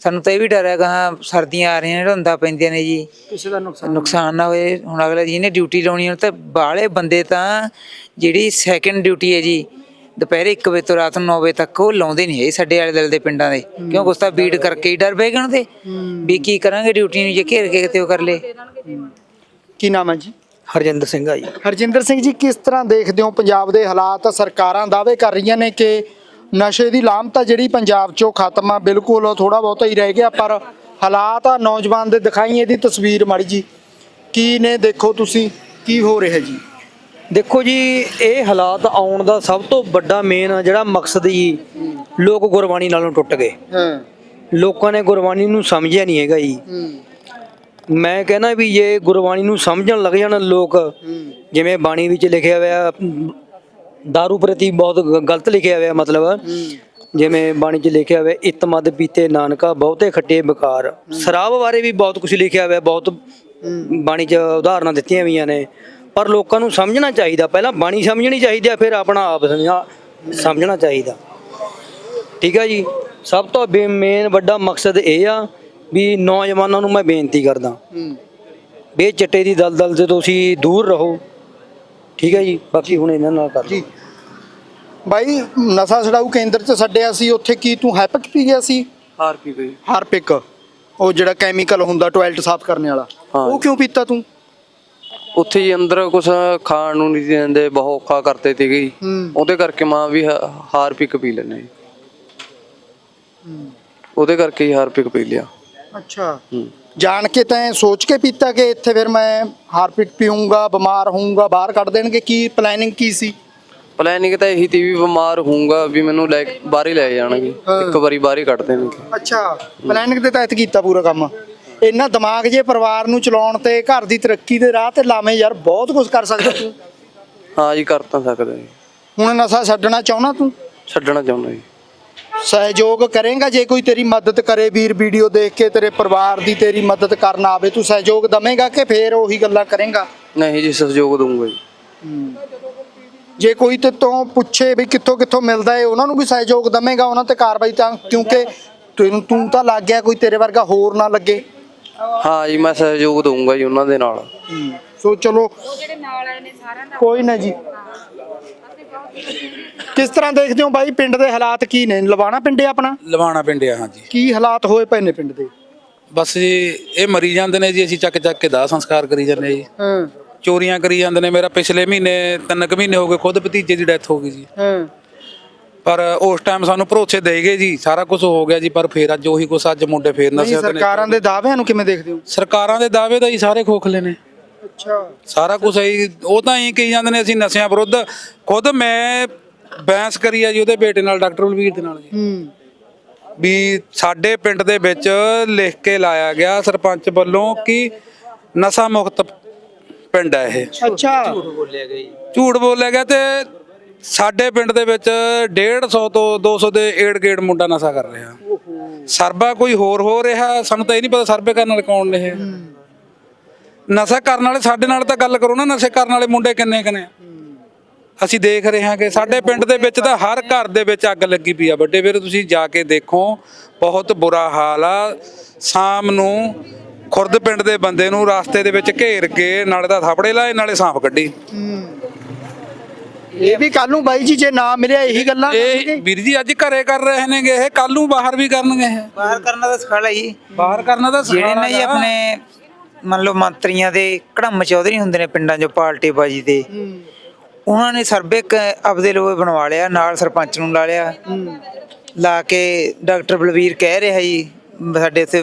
ਸਾਨੂੰ ਤਾਂ ਇਹ ਵੀ ਡਰ ਹੈਗਾ ਹਾਂ ਸਰਦੀਆਂ ਆ ਰਹੀਆਂ ਨੇ ਰੁੰਦਾ ਪੈਂਦੀਆਂ ਨੇ ਜੀ। ਕਿਸੇ ਦਾ ਨੁਕਸਾਨ ਨੁਕਸਾਨ ਨਾ ਹੋਏ। ਹੁਣ ਅਗਲਾ ਜਿਹਨੇ ਡਿਊਟੀ ਲਾਉਣੀ ਉਹ ਤਾਂ ਬਾਹਲੇ ਬੰਦੇ ਤਾਂ ਜਿਹੜੀ ਸੈਕੰਡ ਡਿਊਟੀ ਹੈ ਜੀ ਦੁਪਹਿਰੇ 1 ਵਜੇ ਤੋਂ ਰਾਤ ਨੂੰ 9 ਵਜੇ ਤੱਕ ਉਹ ਲਾਉਂਦੇ ਨਹੀਂ ਹੈ ਸਾਡੇ ਆਲੇ ਦੁਆਲੇ ਦੇ ਪਿੰਡਾਂ ਦੇ। ਕਿਉਂ ਕੁਛ ਤਾਂ ਬੀੜ ਕਰਕੇ ਹੀ ਡਰ ਪੈ ਗਏ ਉਹਨਾਂ ਦੇ ਵੀ ਕੀ ਕਰਾਂਗੇ ਡਿਊਟੀ ਨੂੰ ਜੇ ਘੇਰ ਕੇ ਕਿਤੇ ਉਹ ਕਰ ਲੇ ਕੀ ਨਾਮ ਹੈ ਜੀ? ਹਰਜਿੰਦਰ ਸਿੰਘ ਆ ਜੀ। ਹਰਜਿੰਦਰ ਸਿੰਘ ਜੀ ਕਿਸ ਤਰ੍ਹਾਂ ਦੇਖਦੇ ਹੋ ਪੰਜਾਬ ਦੇ ਹਾਲਾਤ? ਸਰਕਾਰਾਂ ਦਾਅਵੇ ਕਰ ਰਹੀਆਂ ਨੇ ਕਿ ਨਸ਼ੇ ਦੀ ਲਾਮਤਾ ਜਿਹੜੀ ਪੰਜਾਬ 'ਚੋਂ ਖਤਮ ਆ ਬਿਲਕੁਲ ਥੋੜਾ ਬਹੁਤਾ ਹੀ ਰਹਿ ਗਿਆ ਪਰ ਹਾਲਾਤ ਆ ਨੌਜਵਾਨ ਦੇ ਦਿਖਾਈ ਇਹਦੀ ਤਸਵੀਰ ਮਾੜੀ ਜੀ। ਕੀ ਨੇ ਦੇਖੋ ਤੁਸੀਂ ਕੀ ਹੋ ਰਿਹਾ ਜੀ? ਦੇਖੋ ਜੀ ਇਹ ਹਾਲਾਤ ਆਉਣ ਦਾ ਸਭ ਤੋਂ ਵੱਡਾ ਮੇਨ ਜਿਹੜਾ ਮਕਸਦ ਜੀ ਲੋਕ ਗੁਰਬਾਣੀ ਨਾਲੋਂ ਟੁੱਟ ਗਏ। ਹਾਂ। ਲੋਕਾਂ ਨੇ ਗੁਰਬਾਣੀ ਨੂੰ ਸਮਝਿਆ ਨਹੀਂ ਹੈਗਾ ਜੀ। ਮੈਂ ਕਹਿੰਦਾ ਵੀ ਜੇ ਗੁਰਬਾਣੀ ਨੂੰ ਸਮਝਣ ਲੱਗ ਜਾਣ ਲੋਕ ਜਿਵੇਂ ਬਾਣੀ ਵਿੱਚ ਲਿਖਿਆ ਹੋਇਆ ਦਾਰੂ ਪ੍ਰਤੀ ਬਹੁਤ ਗਲਤ ਲਿਖਿਆ ਹੋਇਆ ਮਤਲਬ। ਜਿਵੇਂ ਬਾਣੀ 'ਚ ਲਿਖਿਆ ਹੋਇਆ ਇਤਮਦ ਪੀਤੇ ਨਾਨਕਾ ਬਹੁਤੇ ਖੱਟੇ ਬਕਾਰ। ਸ਼ਰਾਬ ਬਾਰੇ ਵੀ ਬਹੁਤ ਕੁਝ ਲਿਖਿਆ ਹੋਇਆ ਬਹੁਤ ਬਾਣੀ 'ਚ ਉਦਾਹਰਨਾਂ ਦਿੱਤੀਆਂ ਹੋਈਆਂ ਨੇ। ਪਰ ਲੋਕਾਂ ਨੂੰ ਸਮਝਣਾ ਚਾਹੀਦਾ। ਪਹਿਲਾਂ ਬਾਣੀ ਸਮਝਣੀ ਚਾਹੀਦੀ ਆ ਫਿਰ ਆਪਣਾ ਆਪ ਸਮਝਣਾ ਚਾਹੀਦਾ। ਠੀਕ ਆ ਜੀ? ਸਭ ਤੋਂ ਮੇਨ ਵੱਡਾ ਮਕਸਦ ਇਹ ਆ ਵੀ ਨੌਜਵਾਨਾਂ ਨੂੰ ਮੈਂ ਬੇਨਤੀ ਕਰਦਾ। ਇਹ ਚਿੱਟੇ ਦੀ ਦਲਦਲ ਤੋਂ ਤੁਸੀਂ ਦੂਰ ਰਹੋ। ਠੀਕ ਹੈ ਜੀ? ਬਾਕੀ ਹੁਣ ਇਹਨਾਂ ਨਾਲ ਕਰ। ਜੀ। ਬਾਈ ਨਸ਼ਾ ਛਡਾਊ ਕੇਂਦਰ 'ਚ ਛੱਡਿਆ ਸੀ ਉੱਥੇ ਕੀ ਤੂੰ ਹੈਪਕ ਪੀ ਗਿਆ ਸੀ? ਹਾਰ ਪੀ ਗਈ। ਹਾਰਪਿਕ। ਉਹ ਜਿਹੜਾ ਕੈਮੀਕਲ ਹੁੰਦਾ ਟਾਇਲਟ ਸਾਫ਼ ਕਰਨ ਵਾਲਾ। ਹਾਂ। ਉਹ ਕਿਉਂ ਪੀਤਾ ਤੂੰ? ਉੱਥੇ ਹੀ ਅੰਦਰ ਕੁਛ ਖਾਣ ਨੂੰ ਨਹੀਂ ਦਿੰਦੇ ਬਹੁਤ ਔਖਾ ਕਰਤੇ ਜੀ ਹੂੰ। ਉਹਦੇ ਕਰਕੇ ਮਾਂ ਵੀ ਹ- ਹਾਰ ਪਿਕ ਪੀ ਲੈਣੇ ਜੀ ਉਹਦੇ ਕਰਕੇ ਹੀ ਹਾਰ ਪਿਕ ਪੀ ਲਿਆ। ਅੱਛਾ। ਹੂੰ। ਜਾਣ ਕੇ ਤੈਂ ਸੋਚ ਕੇ ਪੀਤਾ ਕਿ ਇੱਥੇ ਫਿਰ ਮੈਂ ਹਾਰਪਿਕ ਪੀਊਂਗਾ ਬਿਮਾਰ ਹੋਊਂਗਾ ਬਾਹਰ ਕੱਢ ਦੇਣਗੇ ਕੀ ਪਲੈਨਿੰਗ ਕੀ ਸੀ? ਪਲੈਨਿੰਗ ਤਾਂ ਇਹੀ ਤੀ ਵੀ ਬਿਮਾਰ ਹੋਊਂਗਾ ਵੀ ਮੈਨੂੰ ਲੈ ਬਾਹਰ ਹੀ ਲੈ ਜਾਣਗੇ। ਇੱਕ ਵਾਰੀ ਬਾਹਰ ਹੀ ਕੱਢ ਦੇਣਗੇ। ਅੱਛਾ। ਪਲੈਨਿੰਗ ਦੇ ਤਹਿਤ ਕੀਤਾ ਪੂਰਾ ਕੰਮ। ਇੰਨਾ ਦਿਮਾਗ ਜੇ ਪਰਿਵਾਰ ਨੂੰ ਚਲਾਉਣ ਤੇ ਘਰ ਦੀ ਤਰੱਕੀ ਦੇ ਰਾਹ ਤੇ ਲਾਵੇਂ ਯਾਰ ਬਹੁਤ ਕੁਝ ਕਰ ਸਕਦਾ ਤੂੰ। ਹਾਂ ਜੀ ਕਰ ਤਾਂ ਸਕਦਾ ਜੀ। ਹੁਣ ਨਸ਼ਾ ਛੱਡਣਾ ਚਾਹੁੰਦਾ ਤੂੰ? ਛੱਡਣਾ ਚਾਹੁੰਦਾ ਜੀ। ਸਹਿਯੋਗ ਕਰੇਗਾ ਜੇ ਕੋਈ ਤੇਰੀ ਮਦਦ ਕਰੇ ਵੀਰ ਵੀਡੀਓ ਦੇਖ ਕੇ ਤੇਰੇ ਪਰਿਵਾਰ ਦੀ ਤੇਰੀ ਮਦਦ ਕਰਨ ਆਵੇ ਤੂੰ ਸਹਿਯੋਗ ਦਵੇਂਗਾ ਕਿ ਫੇਰ ਉਹੀ ਗੱਲਾਂ ਕਰੇਗਾ? ਨਹੀਂ ਜੀ ਸਹਿਯੋਗ ਦਊਂਗਾ ਜੀ। ਜੇ ਕੋਈ ਤੇ ਤੋਂ ਪੁੱਛੇ ਵੀ ਕਿੱਥੋਂ ਕਿੱਥੋਂ ਮਿਲਦਾ ਏ ਉਹਨਾਂ ਨੂੰ ਵੀ ਸਹਿਯੋਗ ਦਵੇਂਗਾ ਉਹਨਾਂ ਤੇ ਕਾਰਵਾਈ ਤਾਂ ਕਿਉਂਕਿ ਤੈਨੂੰ ਤੂੰ ਤਾਂ ਲੱਗ ਗਿਆ ਕੋਈ ਤੇਰੇ ਵਰਗਾ ਹੋਰ ਨਾ ਲੱਗੇ। ਹਾਂ ਜੀ ਮੈਂ ਸਹਿਯੋਗ ਦਊਂਗਾ ਜੀ ਉਹਨਾਂ ਦੇ ਨਾਲ। ਸੋ ਚਲੋ ਕੋਈ ਨਾ ਜੀ। ਕਿਸ ਤਰ੍ਹਾਂ ਦੇਖਦੇ ਹੋ ਬਾਈ ਪਿੰਡ ਦੇ ਹਾਲਾਤ ਕੀ ਨੇ? ਲਵਾਣਾ ਪਿੰਡ ਹੈ ਆਪਣਾ? ਲਵਾਣਾ ਪਿੰਡ ਆ ਹਾਂਜੀ ਕੀ ਹਾਲਾਤ ਹੋਏ ਪਏ ਨੇ ਪਿੰਡ ਦੇ? ਬਸ ਜੀ ਇਹ ਮਰੀ ਜਾਂਦੇ ਨੇ ਜੀ ਅਸੀਂ ਚੱਕ ਚੱਕ ਕੇ ਦਾਹ ਸੰਸਕਾਰ ਕਰੀ ਜਾਂਦੇ ਜੀ। ਹਾਂ। ਚੋਰੀਆਂ ਕਰੀ ਜਾਂਦੇ ਨੇ ਮੇਰਾ ਪਿਛਲੇ ਮਹੀਨੇ ਤਿੰਨ ਕੁ ਮਹੀਨੇ ਹੋ ਗਏ ਖੁਦ ਭਤੀਜੇ ਦੀ ਡੈਥ ਹੋ ਗਈ ਜੀ। ਹਾਂ। ਪਰ ਉਸ ਟਾਈਮ ਸਾਨੂੰ ਭਰੋਸੇ ਦੇ ਗਏ ਜੀ ਸਾਰਾ ਕੁਝ ਹੋ ਗਿਆ ਜੀ ਪਰ ਫੇਰ ਅੱਜ ਉਹੀ ਕੁਛ ਅੱਜ ਮੁੰਡੇ ਫੇਰ ਨਹੀਂ ਨਸ਼ਿਆਂ ਤੇ ਨੇ ਸਰਕਾਰਾਂ ਦੇ ਦਾਅਵਿਆਂ ਨੂੰ ਕਿਵੇਂ ਦੇਖਦੇ ਹੋ? ਸਰਕਾਰਾਂ ਦੇ ਦਾਅਵੇ ਤਾਂ ਹੀ ਸਾਰੇ ਖੋਖਲੇ ਨੇ। ਅੱਛਾ। ਸਾਰਾ ਕੁਝ ਹੀ ਉਹ ਤਾਂ ਹੀ ਕਹੀ ਜਾਂਦੇ ਨੇ ਅਸੀਂ ਨਸ਼ਿਆਂ ਵਿਰੁੱਧ ਖੁਦ ਮੈਂ ਬਹਿਸ ਕਰੀ ਆ ਜੀ ਉਹਦੇ ਬੇਟੇ ਨਾਲ ਡਾਕਟਰ ਬਲਵੀਰ ਦੇ ਨਾਲ ਜੀ। ਹੂੰ। ਵੀ ਸਾਡੇ ਪਿੰਡ ਦੇ ਵਿੱਚ ਲਿਖ ਕੇ ਲਾਇਆ ਗਿਆ ਸਰਪੰਚ ਵੱਲੋਂ ਕਿ ਨਸ਼ਾ ਮੁਕਤ ਪਿੰਡ ਹੈ ਇਹ। ਅੱਛਾ। ਝੂਠ ਬੋਲਿਆ ਗਿਆ ਤੇ ਸਾਡੇ ਪਿੰਡ ਦੇ ਵਿੱਚ 150 ਤੋਂ 200 ਦੇ ਏੜ ਗੇੜ ਮੁੰਡਾ ਨਸ਼ਾ ਕਰ ਰਿਹਾ। ਸਰਬਾ ਕੋਈ ਹੋਰ ਹੋ ਰਿਹਾ ਸਾਨੂੰ ਤਾਂ ਇਹ ਨਹੀਂ ਪਤਾ ਸਰਵੇ ਕਰਨ ਵਾਲੇ ਕੌਣ ਨੇ ਇਹ। ਨਸ਼ਾ ਕਰਨ ਵਾਲੇ ਸਾਡੇ ਨਾਲ ਤਾਂ ਗੱਲ ਕਰੋ ਨਾ ਨਸ਼ੇ ਕਰਨ ਵਾਲੇ ਮੁੰਡੇ ਕਿੰਨੇ ਕਿੰਨੇ ਅਸੀਂ ਦੇਖ ਰਹੇ ਹਾਂ ਕਿ ਸਾਡੇ ਪਿੰਡ ਦੇ ਵਿੱਚ ਤਾਂ ਹਰ ਘਰ ਦੇ ਵਿੱਚ ਅੱਗ ਲੱਗੀ ਪਈ ਆ। ਵੱਡੇ ਵੀਰ ਤੁਸੀਂ ਜਾ ਕੇ ਦੇਖੋ ਬਹੁਤ ਬੁਰਾ ਹਾਲ ਆ। ਸ਼ਾਮ ਨੂੰ ਖੁਰਦ ਪਿੰਡ ਦੇ ਬੰਦੇ ਨੂੰ ਰਸਤੇ ਦੇ ਵਿੱਚ ਘੇਰ ਕੇ ਨਾਲੇ ਤਾਂ ਥਾਪੜੇ ਲਾਏ ਨਾਲੇ ਸਾਂਪ ਕੱਢੀ। ਇਹ ਵੀ ਕੱਲ ਨੂੰ ਬਾਈ ਜੀ ਜੇ ਨਾ ਮਿਲਿਆ ਇਹੀ ਗੱਲਾਂ ਇਹ ਵੀਰ ਜੀ ਅੱਜ ਘਰੇ ਕਰ ਰਹੇ ਨੇਗੇ ਇਹ ਕੱਲ ਨੂੰ ਬਾਹਰ ਵੀ ਕਰਨਗੇ ਇਹ। ਬਾਹਰ ਕਰਨਾ ਤਾਂ ਸਖਾਲਾ ਹੀ ਬਾਹਰ ਕਰਨਾ ਤਾਂ ਜਿਹੜੇ ਨਾ ਜੀ। ਆਪਣੇ ਮੰਨ ਲਓ ਮੰਤਰੀਆਂ ਦੇ ਕੜਮ ਚੌਧਰੀ ਹੁੰਦੇ ਨੇ ਪਿੰਡਾਂ 'ਚ ਪਾਰਟੀ ਬਾਜੀ ਦੇ। ਉਹਨਾਂ ਨੇ ਸਰਵੇ ਆਪਦੇ ਲੋਏ ਬਣਵਾ ਲਿਆ ਨਾਲ ਸਰਪੰਚ ਨੂੰ ਲਾ ਲਿਆ। ਲਾ ਕੇ ਡਾਕਟਰ ਬਲਵੀਰ ਕਹਿ ਰਿਹਾ ਜੀ ਸਾਡੇ ਇੱਥੇ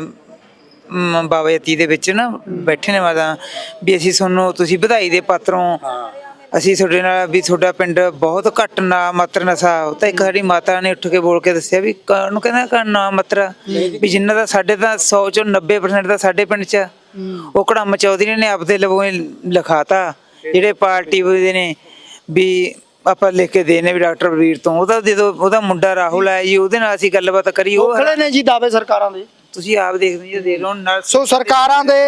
ਬਾਬਾ ਜੱਤੀ ਦੇ ਵਿੱਚ ਨਾ ਬੈਠੇ ਨੇ ਮਾਤਾ ਵੀ ਅਸੀਂ ਤੁਹਾਨੂੰ ਤੁਸੀਂ ਵਧਾਈ ਦੇ ਪਾਤਰੋਂ ਅਸੀਂ ਤੁਹਾਡੇ ਨਾਲ ਵੀ ਤੁਹਾਡਾ ਪਿੰਡ ਬਹੁਤ ਘੱਟ ਨਾ ਮਾਤਰ ਨਸ਼ਾ ਤਾਂ ਇੱਕ ਸਾਡੀ ਮਾਤਾ ਨੇ ਉੱਠ ਕੇ ਬੋਲ ਕੇ ਦੱਸਿਆ ਵੀ ਉਹਨੂੰ ਕਹਿੰਦਾ ਕਿ ਨਾ ਮਾਤਰਾ ਵੀ ਜਿੰਨਾ ਦਾ ਸਾਡੇ ਤਾਂ 100 ਚੋਂ 90% ਦਾ ਸਾਡੇ ਪਿੰਡ 'ਚ। ਉਹ ਕੜਮ ਚੌਧਰੀ ਨੇ ਆਪਦੇ ਲਵੋਂ ਲਿਖਾਤਾ ਜਿਹੜੇ ਪਾਰਟੀ ਦੇ ਨੇ ਵੀ ਆਪਾਂ ਲਿਖ ਕੇ ਦੇਣੇ ਵੀ ਡਾਕਟਰ ਵੀਰ ਤੋਂ। ਉਹਦਾ ਜਦੋਂ ਉਹਦਾ ਮੁੰਡਾ ਰਾਹੁਲ ਆਇਆ ਜੀ ਉਹਦੇ ਨਾਲ ਅਸੀਂ ਗੱਲਬਾਤ ਕਰੀ ਉਹ ਖੜੇ ਨੇ ਜੀ ਦਾਅਵੇ ਸਰਕਾਰਾਂ ਦੇ। ਤੁਸੀਂ ਆਪ ਦੇਖਦੇ ਜੀ ਦੇਖ ਲਓ ਨਾਲ ਸੋ ਸਰਕਾਰਾਂ ਦੇ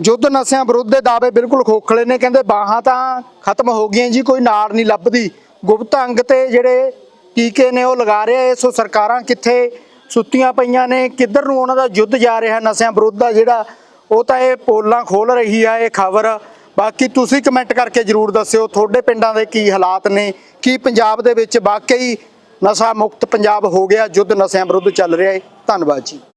ਯੁੱਧ ਨਸ਼ਿਆਂ ਵਿਰੁੱਧ ਦੇ ਦਾਅਵੇ ਬਿਲਕੁਲ ਖੋਖਲੇ ਨੇ, ਕਹਿੰਦੇ ਬਾਹਾਂ ਤਾਂ ਖਤਮ ਹੋ ਗਈਆਂ ਜੀ, ਕੋਈ ਨਾੜ ਨਹੀਂ ਲੱਭਦੀ। ਗੁਪਤ ਅੰਗ ਤੇ ਜਿਹੜੇ ਟੀਕੇ ਨੇ ਉਹ ਲਗਾ ਰਹੇ ਸੋ ਸਰਕਾਰਾਂ ਕਿੱਥੇ ਸੁੱਤੀਆਂ ਪਈਆਂ ਨੇ, ਕਿੱਧਰ ਨੂੰ ਉਹਨਾਂ ਦਾ ਯੁੱਧ ਜਾ ਰਿਹਾ ਨਸ਼ਿਆਂ ਵਿਰੁੱਧ ਦਾ ਜਿਹੜਾ, ਉਹ ਤਾਂ ਇਹ ਪੋਲਾਂ ਖੋਲ ਰਹੀ ਆ ਇਹ ਖਬਰ। ਬਾਕੀ ਤੁਸੀਂ ਕਮੈਂਟ ਕਰਕੇ ਜਰੂਰ ਦੱਸਿਓ, ਤੁਹਾਡੇ ਪਿੰਡਾਂ ਦੇ ਕੀ ਹਾਲਾਤ ਨੇ, ਕੀ ਪੰਜਾਬ ਦੇ ਵਿੱਚ ਵਾਕਈ ਨਸ਼ਾ ਮੁਕਤ ਪੰਜਾਬ ਹੋ ਗਿਆ ਯੁੱਧ ਨਸ਼ਿਆਂ ਵਿਰੁੱਧ ਚੱਲ ਰਿਹਾ ਹੈ। ਧੰਨਵਾਦ ਜੀ।